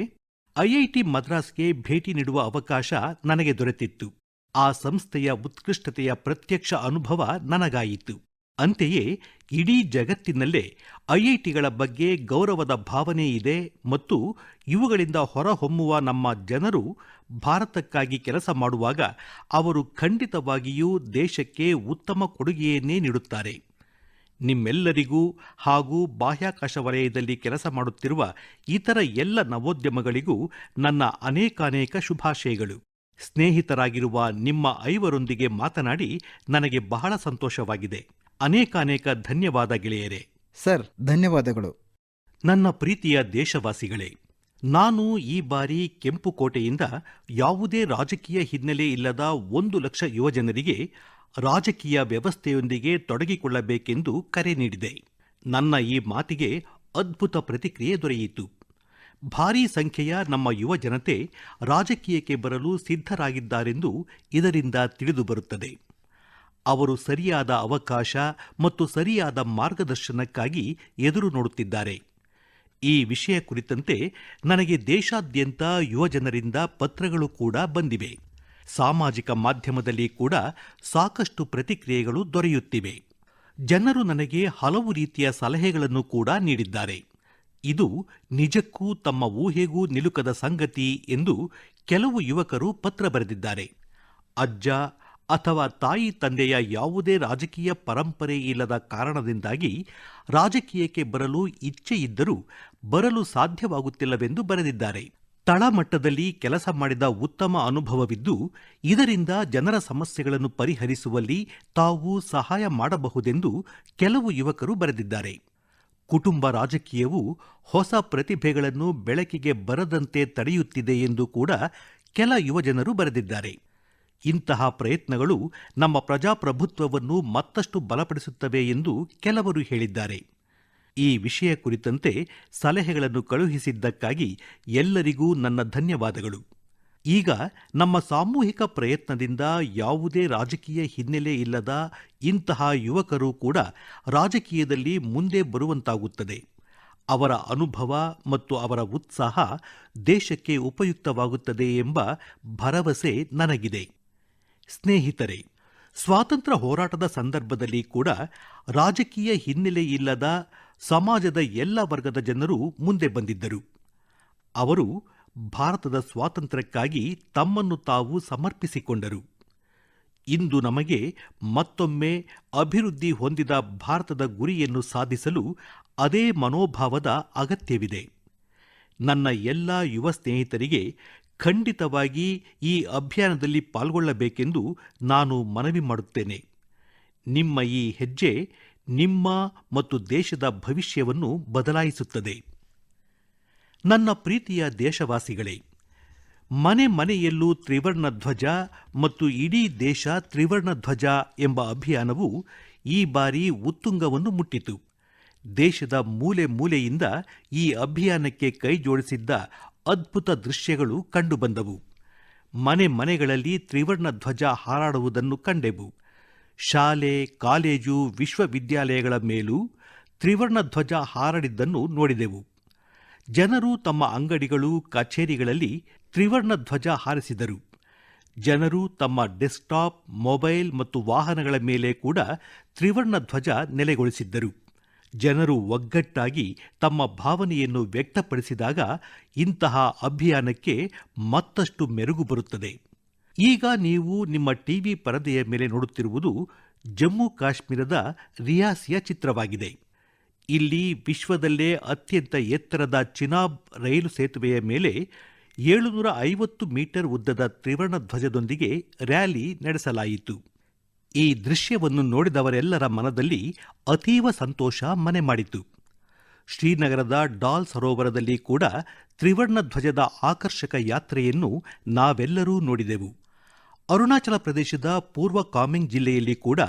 ಐಐಟಿ ಮದ್ರಾಸ್ಗೆ ಭೇಟಿ ನೀಡುವ ಅವಕಾಶ ನನಗೆ ದೊರೆತಿತ್ತು. ಆ ಸಂಸ್ಥೆಯ ಉತ್ಕೃಷ್ಟತೆಯ ಪ್ರತ್ಯಕ್ಷ ಅನುಭವ ನನಗಾಯಿತು. ಅಂತೆಯೇ ಇಡೀ ಜಗತ್ತಿನಲ್ಲೇ ಐಐಟಿಗಳ ಬಗ್ಗೆ ಗೌರವದ ಭಾವನೆ ಇದೆ ಮತ್ತು ಇವುಗಳಿಂದ ಹೊರಹೊಮ್ಮುವ ನಮ್ಮ ಜನರು ಭಾರತಕ್ಕಾಗಿ ಕೆಲಸ ಮಾಡುವಾಗ ಅವರು ಖಂಡಿತವಾಗಿಯೂ ದೇಶಕ್ಕೆ ಉತ್ತಮ ಕೊಡುಗೆಯನ್ನೇ ನೀಡುತ್ತಾರೆ. ನಿಮ್ಮೆಲ್ಲರಿಗೂ ಹಾಗೂ ಬಾಹ್ಯಾಕಾಶ ವಲಯದಲ್ಲಿ ಕೆಲಸ ಮಾಡುತ್ತಿರುವ ಇತರ ಎಲ್ಲ ನವೋದ್ಯಮಗಳಿಗೂ ನನ್ನ ಅನೇಕಾನೇಕ ಶುಭಾಶಯಗಳು. ಸ್ನೇಹಿತರಾಗಿರುವ ನಿಮ್ಮ ಐವರೊಂದಿಗೆ ಮಾತನಾಡಿ ನನಗೆ ಬಹಳ ಸಂತೋಷವಾಗಿದೆ. ಅನೇಕಾನೇಕ ಧನ್ಯವಾದ ಗೆಳೆಯರೇ. ಸರ್ ಧನ್ಯವಾದಗಳು. ನನ್ನ ಪ್ರೀತಿಯ ದೇಶವಾಸಿಗಳೇ ನಾನು ಈ ಬಾರಿ ಕೆಂಪುಕೋಟೆಯಿಂದ ಯಾವುದೇ ರಾಜಕೀಯ ಹಿನ್ನೆಲೆ ಇಲ್ಲದ ಒಂದು ಲಕ್ಷ ಯುವಜನರಿಗೆ ರಾಜಕೀಯ ವ್ಯವಸ್ಥೆಯೊಂದಿಗೆ ತೊಡಗಿಕೊಳ್ಳಬೇಕೆಂದು ಕರೆ ನೀಡಿದೆ. ನನ್ನ ಈ ಮಾತಿಗೆ ಅದ್ಭುತ ಪ್ರತಿಕ್ರಿಯೆ ದೊರೆಯಿತು. ಭಾರೀ ಸಂಖ್ಯೆಯ ನಮ್ಮ ಯುವ ಜನತೆ ರಾಜಕೀಯಕ್ಕೆ ಬರಲು ಸಿದ್ಧರಾಗಿದ್ದಾರೆಂದು ಇದರಿಂದ ತಿಳಿದುಬರುತ್ತದೆ ಅವರು ಸರಿಯಾದ ಅವಕಾಶ ಮತ್ತು ಸರಿಯಾದ ಮಾರ್ಗದರ್ಶನಕ್ಕಾಗಿ ಎದುರು ನೋಡುತ್ತಿದ್ದಾರೆ. ಈ ವಿಷಯ ಕುರಿತಂತೆ ನನಗೆ ದೇಶಾದ್ಯಂತ ಯುವಜನರಿಂದ ಪತ್ರಗಳು ಕೂಡ ಬಂದಿವೆ. ಸಾಮಾಜಿಕ ಮಾಧ್ಯಮದಲ್ಲಿ ಕೂಡ ಸಾಕಷ್ಟು ಪ್ರತಿಕ್ರಿಯೆಗಳು ದೊರೆಯುತ್ತಿವೆ. ಜನರು ನನಗೆ ಹಲವು ರೀತಿಯ ಸಲಹೆಗಳನ್ನು ಕೂಡ ನೀಡಿದ್ದಾರೆ. ಇದು ನಿಜಕ್ಕೂ ತಮ್ಮ ಊಹೆಗೂ ನಿಲುಕದ ಸಂಗತಿ ಎಂದು ಕೆಲವು ಯುವಕರು ಪತ್ರ ಬರೆದಿದ್ದಾರೆ. ಅಜ್ಜ ಅಥವಾ ತಾಯಿ ತಂದೆಯ ಯಾವುದೇ ರಾಜಕೀಯ ಪರಂಪರೆ ಇಲ್ಲದ ಕಾರಣದಿಂದಾಗಿ ರಾಜಕೀಯಕ್ಕೆ ಬರಲು ಇಚ್ಛೆ ಇದ್ದರೂ ಬರಲು ಸಾಧ್ಯವಾಗುತ್ತಿಲ್ಲವೆಂದು ಬರೆದಿದ್ದಾರೆ. ತಳಮಟ್ಟದಲ್ಲಿ ಕೆಲಸ ಮಾಡಿದ ಉತ್ತಮ ಅನುಭವವಿದ್ದು, ಇದರಿಂದ ಜನರ ಸಮಸ್ಯೆಗಳನ್ನು ಪರಿಹರಿಸುವಲ್ಲಿ ತಾವು ಸಹಾಯ ಮಾಡಬಹುದೆಂದು ಕೆಲವು ಯುವಕರು ಬರೆದಿದ್ದಾರೆ. ಕುಟುಂಬ ರಾಜಕೀಯವು ಹೊಸ ಪ್ರತಿಭೆಗಳನ್ನು ಬೆಳಕಿಗೆ ಬರದಂತೆ ತಡೆಯುತ್ತಿದೆ ಎಂದು ಕೂಡ ಕೆಲ ಯುವಜನರು ಬರೆದಿದ್ದಾರೆ. ಇಂತಹ ಪ್ರಯತ್ನಗಳು ನಮ್ಮ ಪ್ರಜಾಪ್ರಭುತ್ವವನ್ನು ಮತ್ತಷ್ಟು ಬಲಪಡಿಸುತ್ತವೆ ಎಂದು ಕೆಲವರು ಹೇಳಿದ್ದಾರೆ. ಈ ವಿಷಯ ಕುರಿತಂತೆ ಸಲಹೆಗಳನ್ನು ಕಳುಹಿಸಿದ್ದಕ್ಕಾಗಿ ಎಲ್ಲರಿಗೂ ನನ್ನ ಧನ್ಯವಾದಗಳು. ಈಗ ನಮ್ಮ ಸಾಮೂಹಿಕ ಪ್ರಯತ್ನದಿಂದ ಯಾವುದೇ ರಾಜಕೀಯ ಹಿನ್ನೆಲೆ ಇಲ್ಲದ ಇಂತಹ ಯುವಕರು ಕೂಡ ರಾಜಕೀಯದಲ್ಲಿ ಮುಂದೆ ಬರುವಂತಾಗುತ್ತದೆ. ಅವರ ಅನುಭವ ಮತ್ತು ಅವರ ಉತ್ಸಾಹ ದೇಶಕ್ಕೆ ಉಪಯುಕ್ತವಾಗುತ್ತದೆ ಎಂಬ ಭರವಸೆ ನನಗಿದೆ. ಸ್ನೇಹಿತರೆ, ಸ್ವಾತಂತ್ರ್ಯ ಹೋರಾಟದ ಸಂದರ್ಭದಲ್ಲಿ ಕೂಡ ರಾಜಕೀಯ ಹಿನ್ನೆಲೆ ಇಲ್ಲದ ಸಮಾಜದ ಎಲ್ಲ ವರ್ಗದ ಜನರು ಮುಂದೆ ಬಂದಿದ್ದರು. ಅವರು ಭಾರತದ ಸ್ವಾತಂತ್ರ್ಯಕ್ಕಾಗಿ ತಮ್ಮನ್ನು ತಾವು ಸಮರ್ಪಿಸಿಕೊಂಡರು. ಇಂದು ನಮಗೆ ಮತ್ತೊಮ್ಮೆ ಅಭಿವೃದ್ಧಿ ಹೊಂದಿದ ಭಾರತದ ಗುರಿಯನ್ನು ಸಾಧಿಸಲು ಅದೇ ಮನೋಭಾವದ ಅಗತ್ಯವಿದೆ. ನನ್ನ ಎಲ್ಲ ಯುವ ಸ್ನೇಹಿತರಿಗೆ ಖಂಡಿತವಾಗಿ ಈ ಅಭಿಯಾನದಲ್ಲಿ ಪಾಲ್ಗೊಳ್ಳಬೇಕೆಂದು ನಾನು ಮನವಿ ಮಾಡುತ್ತೇನೆ. ನಿಮ್ಮ ಈ ಹೆಜ್ಜೆ ನಿಮ್ಮ ಮತ್ತು ದೇಶದ ಭವಿಷ್ಯವನ್ನು ಬದಲಾಯಿಸುತ್ತದೆ. ನನ್ನ ಪ್ರೀತಿಯ ದೇಶವಾಸಿಗಳೇ, ಮನೆ ಮನೆಯಲ್ಲೂ ತ್ರಿವರ್ಣ ಧ್ವಜ ಮತ್ತು ಇಡೀ ದೇಶ ತ್ರಿವರ್ಣ ಧ್ವಜ ಎಂಬ ಅಭಿಯಾನವು ಈ ಬಾರಿ ಉತ್ತುಂಗವನ್ನು ಮುಟ್ಟಿತು. ದೇಶದ ಮೂಲೆ ಮೂಲೆಯಿಂದ ಈ ಅಭಿಯಾನಕ್ಕೆ ಕೈಜೋಡಿಸಿದ್ದ ಅದ್ಭುತ ದೃಶ್ಯಗಳು ಕಂಡುಬಂದವು. ಮನೆ ಮನೆಗಳಲ್ಲಿ ತ್ರಿವರ್ಣ ಧ್ವಜ ಹಾರಾಡುವುದನ್ನು ಕಂಡೆವು. ಶಾಲೆ, ಕಾಲೇಜು, ವಿಶ್ವವಿದ್ಯಾಲಯಗಳ ಮೇಲೂ ತ್ರಿವರ್ಣ ಧ್ವಜ ಹಾರಡಿದ್ದನ್ನು ನೋಡಿದೆವು. ಜನರು ತಮ್ಮ ಅಂಗಡಿಗಳು, ಕಚೇರಿಗಳಲ್ಲಿ ತ್ರಿವರ್ಣ ಧ್ವಜ ಹಾರಿಸಿದರು. ಜನರು ತಮ್ಮ ಡೆಸ್ಕ್ಟಾಪ್, ಮೊಬೈಲ್ ಮತ್ತು ವಾಹನಗಳ ಮೇಲೆ ಕೂಡ ತ್ರಿವರ್ಣ ಧ್ವಜ ನೆಲೆಗೊಳಿಸಿದ್ದರು. ಜನರು ಒಗ್ಗಟ್ಟಾಗಿ ತಮ್ಮ ಭಾವನೆಯನ್ನು ವ್ಯಕ್ತಪಡಿಸಿದಾಗ ಇಂತಹ ಅಭಿಯಾನಕ್ಕೆ ಮತ್ತಷ್ಟು ಮೆರುಗು ಬರುತ್ತದೆ. ಈಗ ನೀವು ನಿಮ್ಮ ಟಿವಿ ಪರದೆಯ ಮೇಲೆ ನೋಡುತ್ತಿರುವುದು ಜಮ್ಮು ಕಾಶ್ಮೀರದ ರಿಯಾಸಿಯ ಚಿತ್ರವಾಗಿದೆ. ಇಲ್ಲಿ ವಿಶ್ವದಲ್ಲೇ ಅತ್ಯಂತ ಎತ್ತರದ ಚಿನಾಬ್ ರೈಲು ಸೇತುವೆಯ ಮೇಲೆ ಏಳುನೂರ ಐವತ್ತು ಮೀಟರ್ ಉದ್ದದ ತ್ರಿವರ್ಣ ಧ್ವಜದೊಂದಿಗೆ ರ್ಯಾಲಿ ನಡೆಸಲಾಯಿತು. ಈ ದೃಶ್ಯವನ್ನು ನೋಡಿದವರೆಲ್ಲರ ಮನದಲ್ಲಿ ಅತೀವ ಸಂತೋಷ ಮನೆ ಮಾಡಿತು. ಶ್ರೀನಗರದ ಡಾಲ್ ಸರೋವರದಲ್ಲಿ ಕೂಡ ತ್ರಿವರ್ಣ ಧ್ವಜದ ಆಕರ್ಷಕ ಯಾತ್ರೆಯನ್ನು ನಾವೆಲ್ಲರೂ ನೋಡಿದೆವು. ಅರುಣಾಚಲ ಪ್ರದೇಶದ ಪೂರ್ವ ಕಾಮಿಂಗ್ ಜಿಲ್ಲೆಯಲ್ಲಿ ಕೂಡ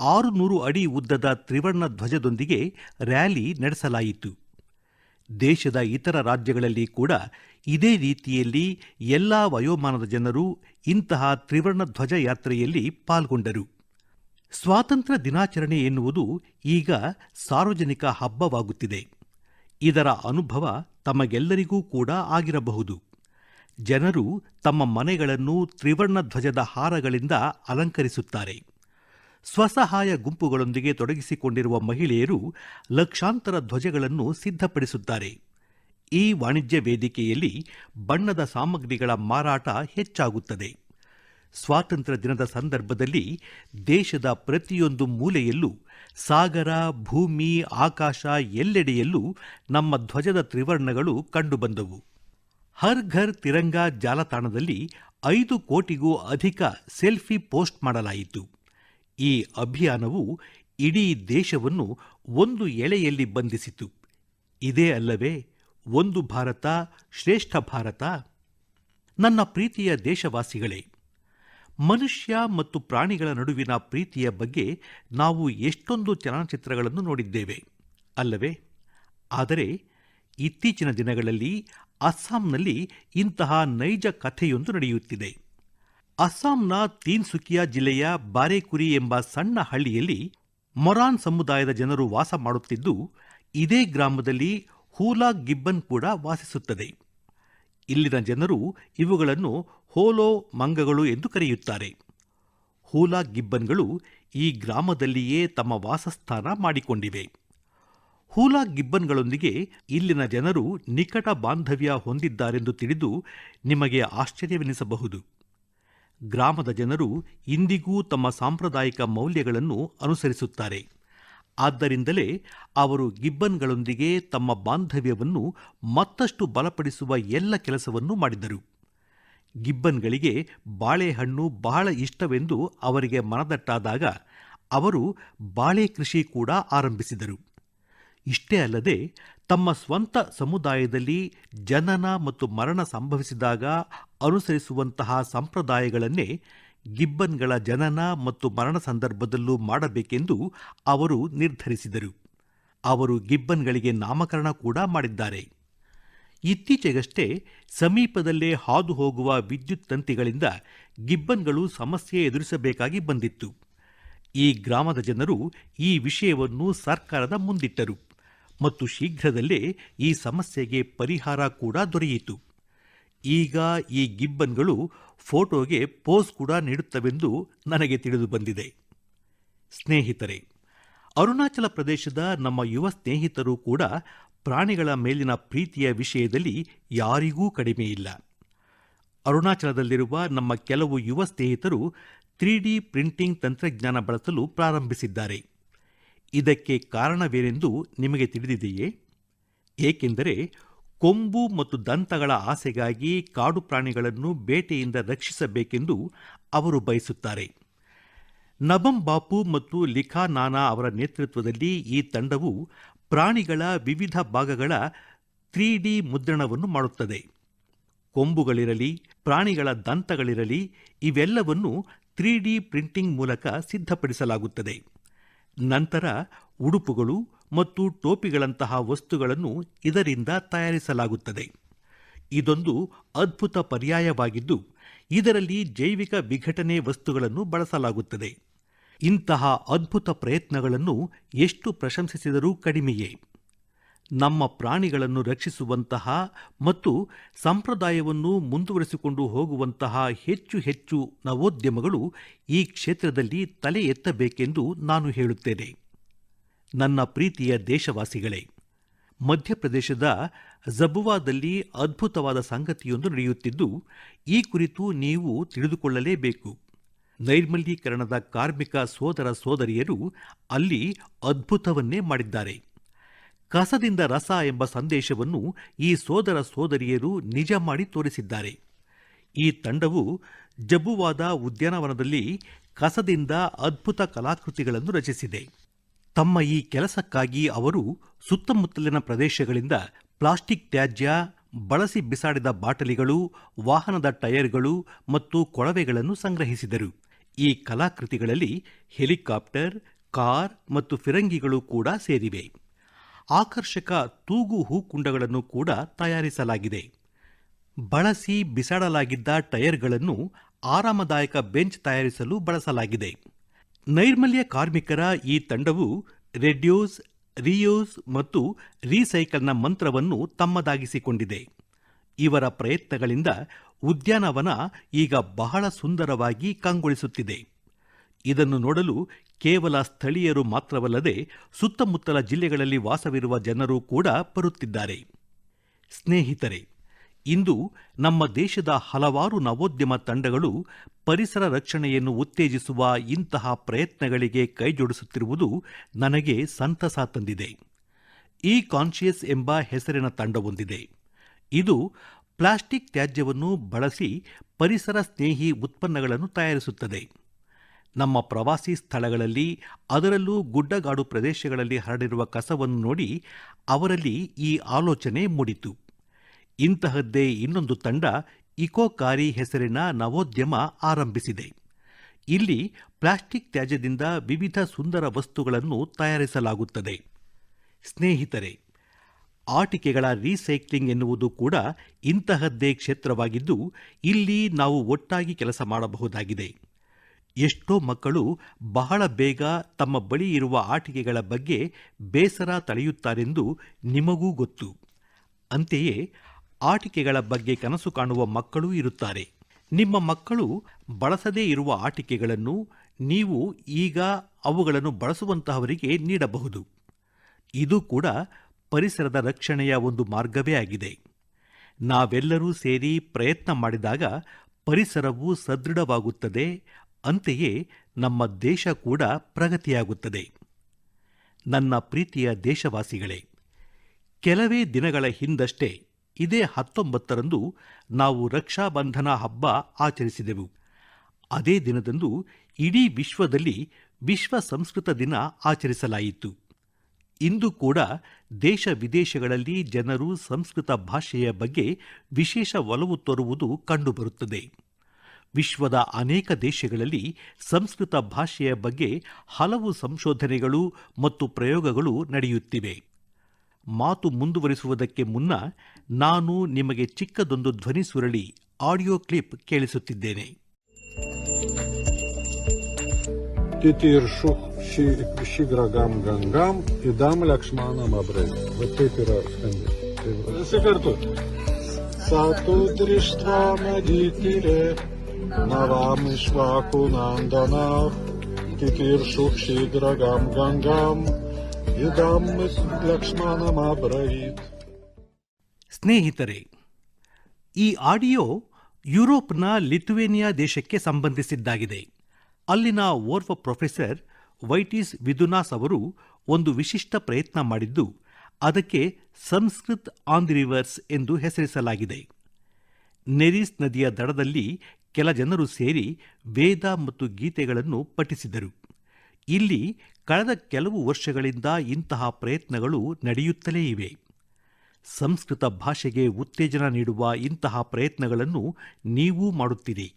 ಆರುನೂರು ಅಡಿ ಉದ್ದದ ತ್ರಿವರ್ಣ ಧ್ವಜದೊಂದಿಗೆ ರ್ಯಾಲಿ ನಡೆಸಲಾಯಿತು. ದೇಶದ ಇತರ ರಾಜ್ಯಗಳಲ್ಲಿ ಕೂಡ ಇದೇ ರೀತಿಯಲ್ಲಿ ಎಲ್ಲಾ ವಯೋಮಾನದ ಜನರು ಇಂತಹ ತ್ರಿವರ್ಣ ಧ್ವಜ ಯಾತ್ರೆಯಲ್ಲಿ ಪಾಲ್ಗೊಂಡರು. ಸ್ವಾತಂತ್ರ್ಯ ದಿನಾಚರಣೆ ಎನ್ನುವುದು ಈಗ ಸಾರ್ವಜನಿಕ ಹಬ್ಬವಾಗುತ್ತಿದೆ. ಇದರ ಅನುಭವ ತಮಗೆಲ್ಲರಿಗೂ ಕೂಡ ಆಗಿರಬಹುದು. ಜನರು ತಮ್ಮ ಮನೆಗಳನ್ನು ತ್ರಿವರ್ಣ ಧ್ವಜದ ಹಾರಗಳಿಂದ ಅಲಂಕರಿಸುತ್ತಾರೆ. ಸ್ವಸಹಾಯ ಗುಂಪುಗಳೊಂದಿಗೆ ತೊಡಗಿಸಿಕೊಂಡಿರುವ ಮಹಿಳೆಯರು ಲಕ್ಷಾಂತರ ಧ್ವಜಗಳನ್ನು ಸಿದ್ಧಪಡಿಸುತ್ತಾರೆ. ಈ ವಾಣಿಜ್ಯ ವೇದಿಕೆಯಲ್ಲಿ ಬಣ್ಣದ ಸಾಮಗ್ರಿಗಳ ಮಾರಾಟ ಹೆಚ್ಚಾಗುತ್ತದೆ. ಸ್ವಾತಂತ್ರ್ಯ ದಿನದ ಸಂದರ್ಭದಲ್ಲಿ ದೇಶದ ಪ್ರತಿಯೊಂದು ಮೂಲೆಯಲ್ಲೂ ಸಾಗರ, ಭೂಮಿ, ಆಕಾಶ ಎಲ್ಲೆಡೆಯಲ್ಲೂ ನಮ್ಮ ಧ್ವಜದ ತ್ರಿವರ್ಣಗಳು ಕಂಡುಬಂದವು. ಹರ್ ಘರ್ ತಿರಂಗಾ ಜಾಲತಾಣದಲ್ಲಿ ಐದು ಕೋಟಿಗೂ ಅಧಿಕ ಸೆಲ್ಫಿ ಪೋಸ್ಟ್ ಮಾಡಲಾಯಿತು. ಈ ಅಭಿಯಾನವು ಇಡೀ ದೇಶವನ್ನು ಒಂದು ಎಳೆಯಲ್ಲಿ ಬಂಧಿಸಿತು. ಇದೇ ಅಲ್ಲವೇ, ಒಂದು ಭಾರತ ಶ್ರೇಷ್ಠ ಭಾರತ. ನನ್ನ ಪ್ರೀತಿಯ ದೇಶವಾಸಿಗಳೇ ಮನುಷ್ಯ ಮತ್ತು ಪ್ರಾಣಿಗಳ ನಡುವಿನ ಪ್ರೀತಿಯ ಬಗ್ಗೆ ನಾವು ಎಷ್ಟೊಂದು ಚಲನಚಿತ್ರಗಳನ್ನು ನೋಡಿದ್ದೇವೆ. ಅಲ್ಲವೇ, ಆದರೆ ಇತ್ತೀಚಿನ ದಿನಗಳಲ್ಲಿ ಅಸ್ಸಾಂನಲ್ಲಿ ಇಂತಹ ನೈಜ ಕಥೆಯೊಂದು ನಡೆಯುತ್ತಿದೆ. ಅಸ್ಸಾಂನ ತೀನ್ಸುಕಿಯಾ ಜಿಲ್ಲೆಯ ಬಾರೇಕುರಿ ಎಂಬ ಸಣ್ಣ ಹಳ್ಳಿಯಲ್ಲಿ ಮೊರಾನ್ ಸಮುದಾಯದ ಜನರು ವಾಸ ಮಾಡುತ್ತಿದ್ದು, ಇದೇ ಗ್ರಾಮದಲ್ಲಿ ಹೂಲಾ ಗಿಬ್ಬನ್ ಕೂಡ ವಾಸಿಸುತ್ತದೆ. ಇಲ್ಲಿನ ಜನರು ಇವುಗಳನ್ನು ಹೋಲೋ ಮಂಗಗಳು ಎಂದು ಕರೆಯುತ್ತಾರೆ. ಹೂಲಾ ಗಿಬ್ಬನ್ಗಳು ಈ ಗ್ರಾಮದಲ್ಲಿಯೇ ತಮ್ಮ ವಾಸಸ್ಥಾನ ಮಾಡಿಕೊಂಡಿವೆ. ಹೂಲಾ ಗಿಬ್ಬನ್ಗಳೊಂದಿಗೆ ಇಲ್ಲಿನ ಜನರು ನಿಕಟ ಬಾಂಧವ್ಯ ಹೊಂದಿದ್ದಾರೆಂದು ತಿಳಿದು ನಿಮಗೆ ಆಶ್ಚರ್ಯವೆನಿಸಬಹುದು. ಗ್ರಾಮದ ಜನರು ಇಂದಿಗೂ ತಮ್ಮ ಸಾಂಪ್ರದಾಯಿಕ ಮೌಲ್ಯಗಳನ್ನು ಅನುಸರಿಸುತ್ತಾರೆ. ಆದ್ದರಿಂದಲೇ ಅವರು ಗಿಬ್ಬನ್ಗಳೊಂದಿಗೆ ತಮ್ಮ ಬಾಂಧವ್ಯವನ್ನು ಮತ್ತಷ್ಟು ಬಲಪಡಿಸುವ ಎಲ್ಲ ಕೆಲಸವನ್ನು ಮಾಡಿದರು. ಗಿಬ್ಬನ್ಗಳಿಗೆ ಬಾಳೆಹಣ್ಣು ಬಹಳ ಇಷ್ಟವೆಂದು ಅವರಿಗೆ ಮನದಟ್ಟಾದಾಗ ಅವರು ಬಾಳೆ ಕೃಷಿ ಕೂಡ ಆರಂಭಿಸಿದರು. ಇಷ್ಟೇ ಅಲ್ಲದೆ ತಮ್ಮ ಸ್ವಂತ ಸಮುದಾಯದಲ್ಲಿ ಜನನ ಮತ್ತು ಮರಣ ಸಂಭವಿಸಿದಾಗ ಅನುಸರಿಸುವಂತಹ ಸಂಪ್ರದಾಯಗಳನ್ನೇ ಗಿಬ್ಬನ್ಗಳ ಜನನ ಮತ್ತು ಮರಣ ಸಂದರ್ಭದಲ್ಲೂ ಮಾಡಬೇಕೆಂದು ಅವರು ನಿರ್ಧರಿಸಿದರು. ಅವರು ಗಿಬ್ಬನ್ಗಳಿಗೆ ನಾಮಕರಣ ಕೂಡ ಮಾಡಿದ್ದಾರೆ. ಇತ್ತೀಚೆಗಷ್ಟೇ ಸಮೀಪದಲ್ಲೇ ಹಾದು ಹೋಗುವ ವಿದ್ಯುತ್ ತಂತಿಗಳಿಂದ ಗಿಬ್ಬನ್ಗಳು ಸಮಸ್ಯೆ ಎದುರಿಸಬೇಕಾಗಿ ಬಂದಿತ್ತು. ಈ ಗ್ರಾಮದ ಜನರು ಈ ವಿಷಯವನ್ನು ಸರ್ಕಾರದ ಮುಂದಿಟ್ಟರು ಮತ್ತು ಶೀಘ್ರದಲ್ಲೇ ಈ ಸಮಸ್ಯೆಗೆ ಪರಿಹಾರ ಕೂಡ ದೊರೆಯಿತು. ಈಗ ಈ ಗಿಬ್ಬನ್ಗಳು ಫೋಟೋಗೆ ಪೋಸ್ ಕೂಡ ನೀಡುತ್ತವೆಂದು ನನಗೆ ತಿಳಿದು ಬಂದಿದೆ. ಸ್ನೇಹಿತರೆ, ಅರುಣಾಚಲ ಪ್ರದೇಶದ ನಮ್ಮ ಯುವ ಸ್ನೇಹಿತರು ಕೂಡ ಪ್ರಾಣಿಗಳ ಮೇಲಿನ ಪ್ರೀತಿಯ ವಿಷಯದಲ್ಲಿ ಯಾರಿಗೂ ಕಡಿಮೆಯಿಲ್ಲ ಅರುಣಾಚಲದಲ್ಲಿರುವ ನಮ್ಮ ಕೆಲವು ಯುವ ಸ್ನೇಹಿತರು ತ್ರೀ ಡಿ ಪ್ರಿಂಟಿಂಗ್ ತಂತ್ರಜ್ಞಾನ ಬಳಸಲು ಪ್ರಾರಂಭಿಸಿದ್ದಾರೆ. ಇದಕ್ಕೆ ಕಾರಣವೇನೆಂದು ನಿಮಗೆ ತಿಳಿದಿದೆಯೇ? ಏಕೆಂದರೆ ಕೊಂಬು ಮತ್ತು ದಂತಗಳ ಆಸೆಗಾಗಿ ಕಾಡು ಪ್ರಾಣಿಗಳನ್ನು ಬೇಟೆಯಿಂದ ರಕ್ಷಿಸಬೇಕೆಂದು ಅವರು ಬಯಸುತ್ತಾರೆ. ನಬಂ ಬಾಪು ಮತ್ತು ಲಿಖಾ ನಾನಾ ಅವರ ನೇತೃತ್ವದಲ್ಲಿ ಈ ತಂಡವು ಪ್ರಾಣಿಗಳ ವಿವಿಧ ಭಾಗಗಳ ತ್ರೀ ಡಿ ಮುದ್ರಣವನ್ನು ಮಾಡುತ್ತದೆ. ಕೊಂಬುಗಳಿರಲಿ, ಪ್ರಾಣಿಗಳ ದಂತಗಳಿರಲಿ, ಇವೆಲ್ಲವನ್ನು ತ್ರೀ ಡಿ ಪ್ರಿಂಟಿಂಗ್ ಮೂಲಕ ಸಿದ್ಧಪಡಿಸಲಾಗುತ್ತದೆ. ನಂತರ ಉಡುಪುಗಳು ಮತ್ತು ಟೋಪಿಗಳಂತಹ ವಸ್ತುಗಳನ್ನು ಇದರಿಂದ ತಯಾರಿಸಲಾಗುತ್ತದೆ. ಇದೊಂದು ಅದ್ಭುತ ಪರ್ಯಾಯವಾಗಿದ್ದು, ಇದರಲ್ಲಿ ಜೈವಿಕ ವಿಘಟನೆ ವಸ್ತುಗಳನ್ನು ಬಳಸಲಾಗುತ್ತದೆ. ಇಂತಹ ಅದ್ಭುತ ಪ್ರಯತ್ನಗಳನ್ನು ಎಷ್ಟು ಪ್ರಶಂಸಿಸಿದರೂ ಕಡಿಮೆಯೇ. ನಮ್ಮ ಪ್ರಾಣಿಗಳನ್ನು ರಕ್ಷಿಸುವಂತಹ ಮತ್ತು ಸಂಪ್ರದಾಯವನ್ನು ಮುಂದುವರಿಸಿಕೊಂಡು ಹೋಗುವಂತಹ ಹೆಚ್ಚು ಹೆಚ್ಚು ನವೋದ್ಯಮಗಳು ಈ ಕ್ಷೇತ್ರದಲ್ಲಿ ತಲೆ ಎತ್ತಬೇಕೆಂದು ನಾನು ಹೇಳುತ್ತೇನೆ. ನನ್ನ ಪ್ರೀತಿಯ ದೇಶವಾಸಿಗಳೇ, ಮಧ್ಯಪ್ರದೇಶದ ಜಬುವಾದಲ್ಲಿ ಅದ್ಭುತವಾದ ಸಂಗತಿಯೊಂದು ನಡೆಯುತ್ತಿದ್ದು, ಈ ಕುರಿತು ನೀವು ತಿಳಿದುಕೊಳ್ಳಲೇಬೇಕು. ನೈರ್ಮಲ್ಯೀಕರಣದ ಕಾರ್ಮಿಕ ಸೋದರ ಸೋದರಿಯರು ಅಲ್ಲಿ ಅದ್ಭುತವನ್ನೇ ಮಾಡಿದ್ದಾರೆ. ಕಸದಿಂದ ರಸ ಎಂಬ ಸಂದೇಶವನ್ನು ಈ ಸೋದರ ಸೋದರಿಯರು ನಿಜ ಮಾಡಿ ತೋರಿಸಿದ್ದಾರೆ. ಈ ತಂಡವು ಜಬುವಾದ ಉದ್ಯಾನವನದಲ್ಲಿ ಕಸದಿಂದ ಅದ್ಭುತ ಕಲಾಕೃತಿಗಳನ್ನು ರಚಿಸಿದೆ. ತಮ್ಮ ಈ ಕೆಲಸಕ್ಕಾಗಿ ಅವರು ಸುತ್ತಮುತ್ತಲಿನ ಪ್ರದೇಶಗಳಿಂದ ಪ್ಲಾಸ್ಟಿಕ್ ತ್ಯಾಜ್ಯ, ಬಳಸಿ ಬಿಸಾಡಿದ ಬಾಟಲಿಗಳು, ವಾಹನದ ಟೈರ್ಗಳು ಮತ್ತು ಕೊಳವೆಗಳನ್ನು ಸಂಗ್ರಹಿಸಿದರು. ಈ ಕಲಾಕೃತಿಗಳಲ್ಲಿ ಹೆಲಿಕಾಪ್ಟರ್, ಕಾರ್ ಮತ್ತು ಫಿರಂಗಿಗಳು ಕೂಡ ಸೇರಿವೆ. ಆಕರ್ಷಕ ತೂಗು ಹೂಕುಂಡಗಳನ್ನು ಕೂಡ ತಯಾರಿಸಲಾಗಿದೆ. ಬಳಸಿ ಬಿಸಾಡಲಾಗಿದ್ದ ಟೈರ್ಗಳನ್ನು ಆರಾಮದಾಯಕ ಬೆಂಚ್ ತಯಾರಿಸಲು ಬಳಸಲಾಗಿದೆ. ನೈರ್ಮಲ್ಯ ಕಾರ್ಮಿಕರ ಈ ತಂಡವು ರೆಡ್ಯೂಸ್, ರಿಯೂಸ್ ಮತ್ತು ರೀಸೈಕಲ್ನ ಮಂತ್ರವನ್ನು ತಮ್ಮದಾಗಿಸಿಕೊಂಡಿದೆ. ಇವರ ಪ್ರಯತ್ನಗಳಿಂದ ಉದ್ಯಾನವನ ಈಗ ಬಹಳ ಸುಂದರವಾಗಿ ಕಂಗೊಳಿಸುತ್ತಿದೆ. ಇದನ್ನು ನೋಡಲು ಕೇವಲ ಸ್ಥಳೀಯರು ಮಾತ್ರವಲ್ಲದೆ ಸುತ್ತಮುತ್ತಲ ಜಿಲ್ಲೆಗಳಲ್ಲಿ ವಾಸವಿರುವ ಜನರು ಕೂಡ ಬರುತ್ತಿದ್ದಾರೆ. ಸ್ನೇಹಿತರೆ, ಇಂದು ನಮ್ಮ ದೇಶದ ಹಲವಾರು ನವೋದ್ಯಮ ತಂಡಗಳು ಪರಿಸರ ರಕ್ಷಣೆಯನ್ನು ಉತ್ತೇಜಿಸುವ ಇಂತಹ ಪ್ರಯತ್ನಗಳಿಗೆ ಕೈಜೋಡಿಸುತ್ತಿರುವುದು ನನಗೆ ಸಂತಸ ತಂದಿದೆ. ಇ ಕಾನ್ಷಿಯಸ್ ಎಂಬ ಹೆಸರಿನ ತಂಡವೊಂದಿದೆ. ಇದು ಪ್ಲಾಸ್ಟಿಕ್ ತ್ಯಾಜ್ಯವನ್ನು ಬಳಸಿ ಪರಿಸರ ಸ್ನೇಹಿ ಉತ್ಪನ್ನಗಳನ್ನು ತಯಾರಿಸುತ್ತದೆ. ನಮ್ಮ ಪ್ರವಾಸಿ ಸ್ಥಳಗಳಲ್ಲಿ, ಅದರಲ್ಲೂ ಗುಡ್ಡಗಾಡು ಪ್ರದೇಶಗಳಲ್ಲಿ ಹರಡಿರುವ ಕಸವನ್ನು ನೋಡಿ ಅವರಲ್ಲಿ ಈ ಆಲೋಚನೆ ಮೂಡಿತು. ಇಂತಹದ್ದೇ ಇನ್ನೊಂದು ತಂಡ ಇಕೋಕಾರಿ ಹೆಸರಿನ ನವೋದ್ಯಮ ಆರಂಭಿಸಿದೆ. ಇಲ್ಲಿ ಪ್ಲಾಸ್ಟಿಕ್ ತ್ಯಾಜ್ಯದಿಂದ ವಿವಿಧ ಸುಂದರ ವಸ್ತುಗಳನ್ನು ತಯಾರಿಸಲಾಗುತ್ತದೆ. ಸ್ನೇಹಿತರೆ ಆಟಿಕೆಗಳ ರೀಸೈಕ್ಲಿಂಗ್ ಎನ್ನುವುದು ಕೂಡ ಇಂತಹದ್ದೇ ಕ್ಷೇತ್ರವಾಗಿದ್ದು, ಇಲ್ಲಿ ನಾವು ಒಟ್ಟಾಗಿ ಕೆಲಸ ಮಾಡಬಹುದಾಗಿದೆ. ಎಷ್ಟೋ ಮಕ್ಕಳು ಬಹಳ ಬೇಗ ತಮ್ಮ ಬಳಿ ಇರುವ ಆಟಿಕೆಗಳ ಬಗ್ಗೆ ಬೇಸರ ತಳೆಯುತ್ತಾರೆಂದು ನಿಮಗೂ ಗೊತ್ತು. ಅಂತೆಯೇ, ಆಟಿಕೆಗಳ ಬಗ್ಗೆ ಕನಸು ಕಾಣುವ ಮಕ್ಕಳೂ ಇರುತ್ತಾರೆ. ನಿಮ್ಮ ಮಕ್ಕಳು ಬಳಸದೇ ಇರುವ ಆಟಿಕೆಗಳನ್ನು ನೀವು ಈಗ ಅವುಗಳನ್ನು ಬಳಸುವಂತಹವರಿಗೆ ನೀಡಬಹುದು. ಇದು ಕೂಡ ಪರಿಸರದ ರಕ್ಷಣೆಯ ಒಂದು ಮಾರ್ಗವೇ ಆಗಿದೆ. ನಾವೆಲ್ಲರೂ ಸೇರಿ ಪ್ರಯತ್ನ ಮಾಡಿದಾಗ ಪರಿಸರವು ಸದೃಢವಾಗುತ್ತದೆ, ಅಂತೆಯೇ ನಮ್ಮ ದೇಶ ಕೂಡ ಪ್ರಗತಿಯಾಗುತ್ತದೆ. ನನ್ನ ಪ್ರೀತಿಯ ದೇಶವಾಸಿಗಳೇ, ಕೆಲವೇ ದಿನಗಳ ಹಿಂದಷ್ಟೇ ಇದೇ ಹತ್ತೊಂಬತ್ತರಂದು ನಾವು ರಕ್ಷಾಬಂಧನ ಹಬ್ಬ ಆಚರಿಸಿದೆವು. ಅದೇ ದಿನದಂದು ಇಡೀ ವಿಶ್ವದಲ್ಲಿ ವಿಶ್ವ ಸಂಸ್ಕೃತ ದಿನ ಆಚರಿಸಲಾಯಿತು. ಇಂದು ಕೂಡ ದೇಶ ವಿದೇಶಗಳಲ್ಲಿ ಜನರು ಸಂಸ್ಕೃತ ಭಾಷೆಯ ಬಗ್ಗೆ ವಿಶೇಷ ಒಲವು ತೋರುವುದು ಕಂಡುಬರುತ್ತದೆ. ವಿಶ್ವದ ಅನೇಕ ದೇಶಗಳಲ್ಲಿ ಸಂಸ್ಕೃತ ಭಾಷೆಯ ಬಗ್ಗೆ ಹಲವು ಸಂಶೋಧನೆಗಳು ಮತ್ತು ಪ್ರಯೋಗಗಳು ನಡೆಯುತ್ತಿವೆ. ಮಾತು ಮುಂದುವರಿಸುವುದಕ್ಕೆ ಮುನ್ನ ನಾನು ನಿಮಗೆ ಚಿಕ್ಕದೊಂದು ಧ್ವನಿ ಸುರಳಿ ಆಡಿಯೋ ಕ್ಲಿಪ್ ಕೇಳಿಸುತ್ತಿದ್ದೇನೆ. Титиршух Шиграгам Гангам и дам Лакшманам Абрей. Вот ты пирожный. Секарту. Сату дриштва надитире, Навам Ишваку Нанданав, Титиршух Шиграгам Гангам, и дам Лакшманам Абраит. ಸ್ನೇಹಿತರೆ ಈ ಆಡಿಯೋ ಯುರೋಪ್ನ ಲಿಥುವೇನಿಯಾ ದೇಶಕ್ಕೆ ಸಂಬಂಧಿಸಿದ್ದಾಗಿದೆ ಅಲ್ಲಿನ ಓರ್ವ ಪ್ರೊಫೆಸರ್ ವೈಟಿಸ್ ವಿದುನಾಸ್ ಅವರು ಒಂದು ವಿಶಿಷ್ಟ ಪ್ರಯತ್ನ ಮಾಡಿದ್ದು, ಅದಕ್ಕೆ ಸಂಸ್ಕೃತ್ ಆನ್ ದಿ ರಿವರ್ಸ್ ಎಂದು ಹೆಸರಿಸಲಾಗಿದೆ. ನೆರಿಸ್ ನದಿಯ ದಡದಲ್ಲಿ ಕೆಲ ಜನರು ಸೇರಿ ವೇದ ಮತ್ತು ಗೀತೆಗಳನ್ನು ಪಠಿಸಿದರು. ಇಲ್ಲಿ ಕಳೆದ ಕೆಲವು ವರ್ಷಗಳಿಂದ ಇಂತಹ ಪ್ರಯತ್ನಗಳು ನಡೆಯುತ್ತಲೇ ಇವೆ. ಸಂಸ್ಕೃತ ಭಾಷೆಗೆ ಉತ್ತೇಜನ ನೀಡುವ ಇಂತಹ ಪ್ರಯತ್ನಗಳನ್ನು ನೀವೂ ಮಾಡುತ್ತೀರಿ.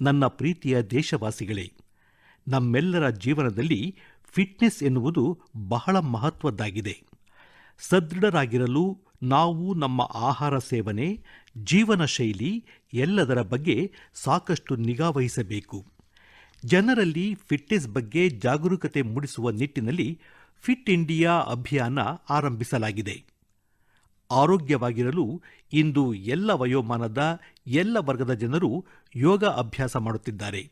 ನನ್ನ ಪ್ರೀತಿಯ ದೇಶವಾಸಿಗಳೇ, ನಮ್ಮೆಲ್ಲರ ಜೀವನದಲ್ಲಿ ಫಿಟ್ನೆಸ್ ಎನ್ನುವುದು ಬಹಳ ಮಹತ್ವದ್ದಾಗಿದೆ. ಸದೃಢರಾಗಿರಲು ನಾವು ನಮ್ಮ ಆಹಾರ ಸೇವನೆ, ಜೀವನ ಶೈಲಿ ಎಲ್ಲದರ ಬಗ್ಗೆ ಸಾಕಷ್ಟು ನಿಗಾವಹಿಸಬೇಕು ಜನರಲ್ಲಿ ಫಿಟ್ನೆಸ್ ಬಗ್ಗೆ ಜಾಗರೂಕತೆ ಮೂಡಿಸುವ ನಿಟ್ಟಿನಲ್ಲಿ ಫಿಟ್ ಇಂಡಿಯಾ ಅಭಿಯಾನ ಆರಂಭಿಸಲಾಗಿದೆ. ಆರೋಗ್ಯವಾಗಿರಲು ಇಂದು ಎಲ್ಲ ವಯೋಮಾನದ ಎಲ್ಲ ವರ್ಗದ ಜನರು ಯೋಗ ಅಭ್ಯಾಸ ಮಾಡುತ್ತಿದ್ದಾರೆ.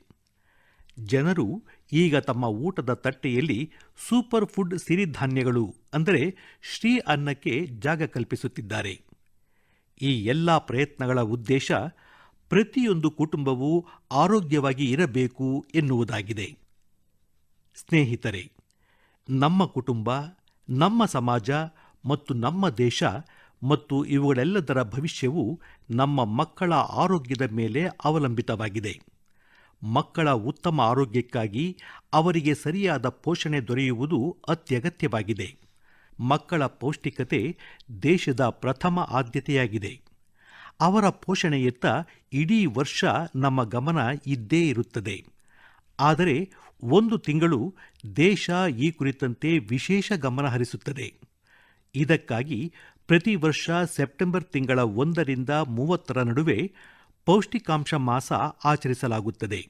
ಜನರು ಈಗ ತಮ್ಮ ಊಟದ ತಟ್ಟೆಯಲ್ಲಿ ಸೂಪರ್ ಫುಡ್ ಸಿರಿಧಾನ್ಯಗಳು, ಅಂದರೆ ಶ್ರೀ ಅನ್ನಕ್ಕೆ ಜಾಗ ಕಲ್ಪಿಸುತ್ತಿದ್ದಾರೆ. ಈ ಎಲ್ಲ ಪ್ರಯತ್ನಗಳ ಉದ್ದೇಶ ಪ್ರತಿಯೊಂದು ಕುಟುಂಬವೂ ಆರೋಗ್ಯವಾಗಿ ಇರಬೇಕು ಎನ್ನುವುದಾಗಿದೆ. ಸ್ನೇಹಿತರೆ, ನಮ್ಮ ಕುಟುಂಬ, ನಮ್ಮ ಸಮಾಜ ಮತ್ತು ನಮ್ಮ ದೇಶ ಮತ್ತು ಇವುಗಳೆಲ್ಲದರ ಭವಿಷ್ಯವು ನಮ್ಮ ಮಕ್ಕಳ ಆರೋಗ್ಯದ ಮೇಲೆ ಅವಲಂಬಿತವಾಗಿದೆ. ಮಕ್ಕಳ ಉತ್ತಮ ಆರೋಗ್ಯಕ್ಕಾಗಿ ಅವರಿಗೆ ಸರಿಯಾದ ಪೋಷಣೆ ದೊರೆಯುವುದು ಅತ್ಯಗತ್ಯವಾಗಿದೆ. ಮಕ್ಕಳ ಪೌಷ್ಟಿಕತೆ ದೇಶದ ಪ್ರಥಮ ಆದ್ಯತೆಯಾಗಿದೆ. ಅವರ ಪೋಷಣೆಯತ್ತ ಇಡೀ ವರ್ಷ ನಮ್ಮ ಗಮನ ಇದ್ದೇ ಇರುತ್ತದೆ. ಆದರೆ ಒಂದು ತಿಂಗಳು ದೇಶ ಈ ಕುರಿತಂತೆ ವಿಶೇಷ ಗಮನ ಹರಿಸುತ್ತದೆ. ಇದಕ್ಕಾಗಿ ಪ್ರತಿ ವರ್ಷ ಸೆಪ್ಟೆಂಬರ್ ತಿಂಗಳ ಒಂದರಿಂದ ಮೂವತ್ತರ ನಡುವೆ ಪೌಷ್ಟಿಕಾಂಶ ಮಾಸ ಆಚರಿಸಲಾಗುತ್ತದೆ.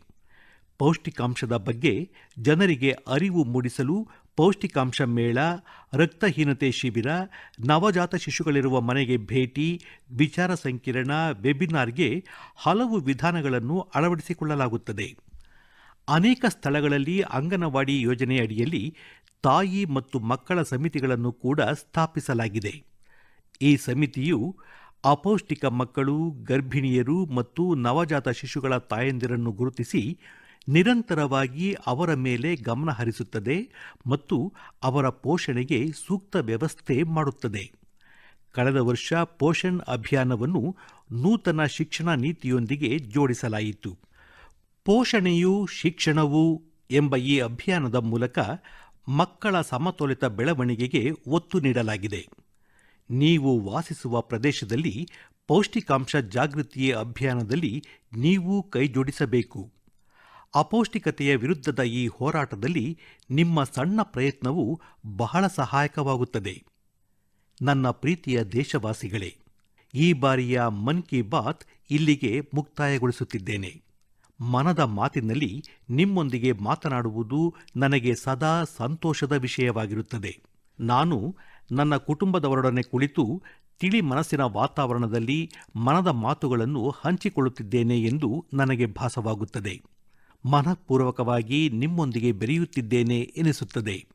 ಪೌಷ್ಟಿಕಾಂಶದ ಬಗ್ಗೆ ಜನರಿಗೆ ಅರಿವು ಮೂಡಿಸಲು ಪೌಷ್ಟಿಕಾಂಶ ಮೇಳ, ರಕ್ತಹೀನತೆ ಶಿಬಿರ, ನವಜಾತ ಶಿಶುಗಳಿರುವ ಮನೆಗೆ ಭೇಟಿ, ವಿಚಾರ ಸಂಕಿರಣ, ವೆಬಿನಾರ್ಗೆ ಹಲವು ವಿಧಾನಗಳನ್ನು ಅಳವಡಿಸಿಕೊಳ್ಳಲಾಗುತ್ತದೆ. ಅನೇಕ ಸ್ಥಳಗಳಲ್ಲಿ ಅಂಗನವಾಡಿ ಯೋಜನೆ ಅಡಿಯಲ್ಲಿ ತಾಯಿ ಮತ್ತು ಮಕ್ಕಳ ಸಮಿತಿಗಳನ್ನು ಕೂಡ ಸ್ಥಾಪಿಸಲಾಗಿದೆ. ಈ ಸಮಿತಿಯು ಅಪೌಷ್ಟಿಕ ಮಕ್ಕಳು, ಗರ್ಭಿಣಿಯರು ಮತ್ತು ನವಜಾತ ಶಿಶುಗಳ ತಾಯಂದಿರನ್ನು ಗುರುತಿಸಿ ನಿರಂತರವಾಗಿ ಅವರ ಮೇಲೆ ಗಮನ ಹರಿಸುತ್ತದೆ ಮತ್ತು ಅವರ ಪೋಷಣೆಗೆ ಸೂಕ್ತ ವ್ಯವಸ್ಥೆ ಮಾಡುತ್ತದೆ. ಕಳೆದ ವರ್ಷ ಪೋಷಣ್ ಅಭಿಯಾನವನ್ನು ನೂತನ ಶಿಕ್ಷಣ ನೀತಿಯೊಂದಿಗೆ ಜೋಡಿಸಲಾಯಿತು. ಪೋಷಣೆಯು ಶಿಕ್ಷಣವು ಎಂಬ ಈ ಅಭಿಯಾನದ ಮೂಲಕ ಮಕ್ಕಳ ಸಮತೋಲಿತ ಬೆಳವಣಿಗೆಗೆ ಒತ್ತು ನೀಡಲಾಗಿದೆ. ನೀವು ವಾಸಿಸುವ ಪ್ರದೇಶದಲ್ಲಿ ಪೌಷ್ಟಿಕಾಂಶ ಜಾಗೃತಿಯ ಅಭಿಯಾನದಲ್ಲಿ ನೀವು ಕೈಜೋಡಿಸಬೇಕು. ಅಪೌಷ್ಟಿಕತೆಯ ವಿರುದ್ಧದ ಈ ಹೋರಾಟದಲ್ಲಿ ನಿಮ್ಮ ಸಣ್ಣ ಪ್ರಯತ್ನವು ಬಹಳ ಸಹಾಯಕವಾಗುತ್ತದೆ. ನನ್ನ ಪ್ರೀತಿಯ ದೇಶವಾಸಿಗಳೇ, ಈ ಬಾರಿಯ ಮನ್ ಕಿ ಬಾತ್ ಇಲ್ಲಿಗೆ ಮುಕ್ತಾಯಗೊಳಿಸುತ್ತಿದ್ದೇನೆ. ಮನದ ಮಾತಿನಲ್ಲಿ ನಿಮ್ಮೊಂದಿಗೆ ಮಾತನಾಡುವುದು ನನಗೆ ಸದಾ ಸಂತೋಷದ ವಿಷಯವಾಗಿರುತ್ತದೆ. ನಾನು ನನ್ನ ಕುಟುಂಬದವರೊಡನೆ ಕುಳಿತು ತಿಳಿ ಮನಸ್ಸಿನ ವಾತಾವರಣದಲ್ಲಿ ಮನದ ಮಾತುಗಳನ್ನು ಹಂಚಿಕೊಳ್ಳುತ್ತಿದ್ದೇನೆ ಎಂದು ನನಗೆ ಭಾಸವಾಗುತ್ತದೆ. ಮನಃಪೂರ್ವಕವಾಗಿ ನಿಮ್ಮೊಂದಿಗೆ ಬೆರೆಯುತ್ತಿದ್ದೇನೆ ಎನಿಸುತ್ತದೆ.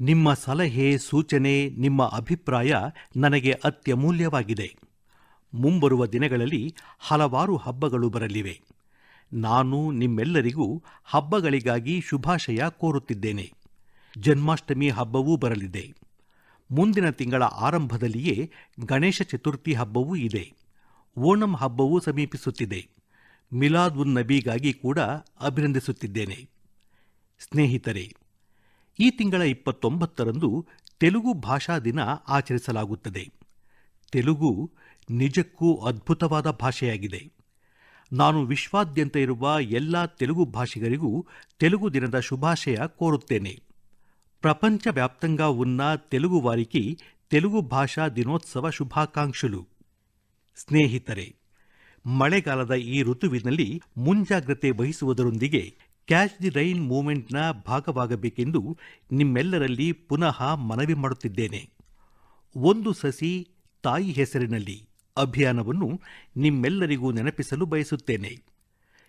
ನಿಮ್ಮ ಸಲಹೆ, ಸೂಚನೆ, ನಿಮ್ಮ ಅಭಿಪ್ರಾಯ ನನಗೆ ಅತ್ಯಮೂಲ್ಯವಾಗಿದೆ. ಮುಂಬರುವ ದಿನಗಳಲ್ಲಿ ಹಲವಾರು ಹಬ್ಬಗಳು ಬರಲಿವೆ. ನಾನು ನಿಮ್ಮೆಲ್ಲರಿಗೂ ಹಬ್ಬಗಳಿಗಾಗಿ ಶುಭಾಶಯ ಕೋರುತ್ತಿದ್ದೇನೆ. ಜನ್ಮಾಷ್ಟಮಿ ಹಬ್ಬವೂ ಬರಲಿದೆ. ಮುಂದಿನ ತಿಂಗಳ ಆರಂಭದಲ್ಲಿಯೇ ಗಣೇಶ ಚತುರ್ಥಿ ಹಬ್ಬವೂ ಇದೆ. ಓಣಂ ಹಬ್ಬವೂ ಸಮೀಪಿಸುತ್ತಿದೆ. ಮಿಲಾದ್ ಉನ್ ನಬಿಗಾಗಿ ಕೂಡ ಅಭಿನಂದಿಸುತ್ತಿದ್ದೇನೆ. ಸ್ನೇಹಿತರೆ, ಈ ತಿಂಗಳ ಇಪ್ಪತ್ತೊಂಬತ್ತರಂದು ತೆಲುಗು ಭಾಷಾ ದಿನ ಆಚರಿಸಲಾಗುತ್ತದೆ. ತೆಲುಗು ನಿಜಕ್ಕೂ ಅದ್ಭುತವಾದ ಭಾಷೆಯಾಗಿದೆ. ನಾನು ವಿಶ್ವಾದ್ಯಂತ ಇರುವ ಎಲ್ಲ ತೆಲುಗು ಭಾಷಿಗರಿಗೂ ತೆಲುಗು ದಿನದ ಶುಭಾಶಯ ಕೋರುತ್ತೇನೆ. ప్రపంచ వ్యాప్తంగా ఉన్న తెలుగు వారికి తెలుగు ಭಾಷಾ ದಿನೋತ್ಸವ ಶುಭಾಕಾಂಕ್ಷಲು ಸ್ನೇಹಿತರೆ ಮಳೆಗಾಲದ ಈ ಋತುವಿನಲ್ಲಿ ಮುಂಜಾಗ್ರತೆ ವಹಿಸುವುದರೊಂದಿಗೆ ಕ್ಯಾಚ್ ದಿ ರೈನ್ ಮೂವ್ಮೆಂಟ್ನ ಭಾಗವಾಗಬೇಕೆಂದು ನಿಮ್ಮೆಲ್ಲರಲ್ಲಿ ಪುನಃ ಮನವಿ ಮಾಡುತ್ತಿದ್ದೇನೆ ಒಂದು ಸಸಿ ತಾಯಿ ಹೆಸರಿನಲ್ಲಿ ಅಭಿಯಾನವನ್ನು ನಿಮ್ಮೆಲ್ಲರಿಗೂ ನೆನಪಿಸಲು ಬಯಸುತ್ತೇನೆ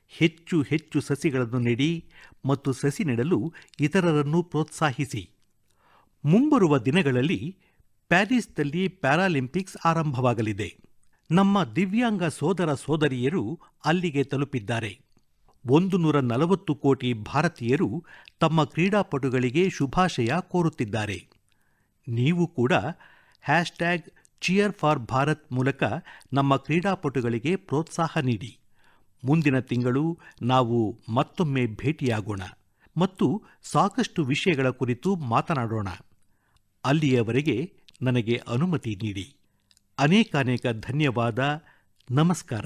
ಹೆಚ್ಚು ಹೆಚ್ಚು ಸಸಿಗಳನ್ನು ನೆಡಿ ಮತ್ತು ಸಸಿ ನೆಡಲು ಇತರರನ್ನು ಪ್ರೋತ್ಸಾಹಿಸಿ. ಮುಂಬರುವ ದಿನಗಳಲ್ಲಿ ಪ್ಯಾರಿಸ್ನಲ್ಲಿ ಪ್ಯಾರಾಲಿಂಪಿಕ್ಸ್ ಆರಂಭವಾಗಲಿದೆ. ನಮ್ಮ ದಿವ್ಯಾಂಗ ಸೋದರ ಸೋದರಿಯರು ಅಲ್ಲಿಗೆ ತಲುಪಿದ್ದಾರೆ. ಒಂದು ನೂರ ನಲವತ್ತು ಕೋಟಿ ಭಾರತೀಯರು ತಮ್ಮ ಕ್ರೀಡಾಪಟುಗಳಿಗೆ ಶುಭಾಶಯ ಕೋರುತ್ತಿದ್ದಾರೆ. ನೀವು ಕೂಡ ಹ್ಯಾಶ್ಟ್ಯಾಗ್ ಚಿಯರ್ ಫಾರ್ ಭಾರತ್ ಮೂಲಕ ನಮ್ಮ ಕ್ರೀಡಾಪಟುಗಳಿಗೆ ಪ್ರೋತ್ಸಾಹ ನೀಡಿ. ಮುಂದಿನ ತಿಂಗಳು ನಾವು ಮತ್ತೊಮ್ಮೆ ಭೇಟಿಯಾಗೋಣ ಮತ್ತು ಸಾಕಷ್ಟು ವಿಷಯಗಳ ಕುರಿತು ಮಾತನಾಡೋಣ. ಅಲ್ಲಿಯವರೆಗೆ ನನಗೆ ಅನುಮತಿ ನೀಡಿ. ಅನೇಕಾನೇಕ ಧನ್ಯವಾದ. ನಮಸ್ಕಾರ.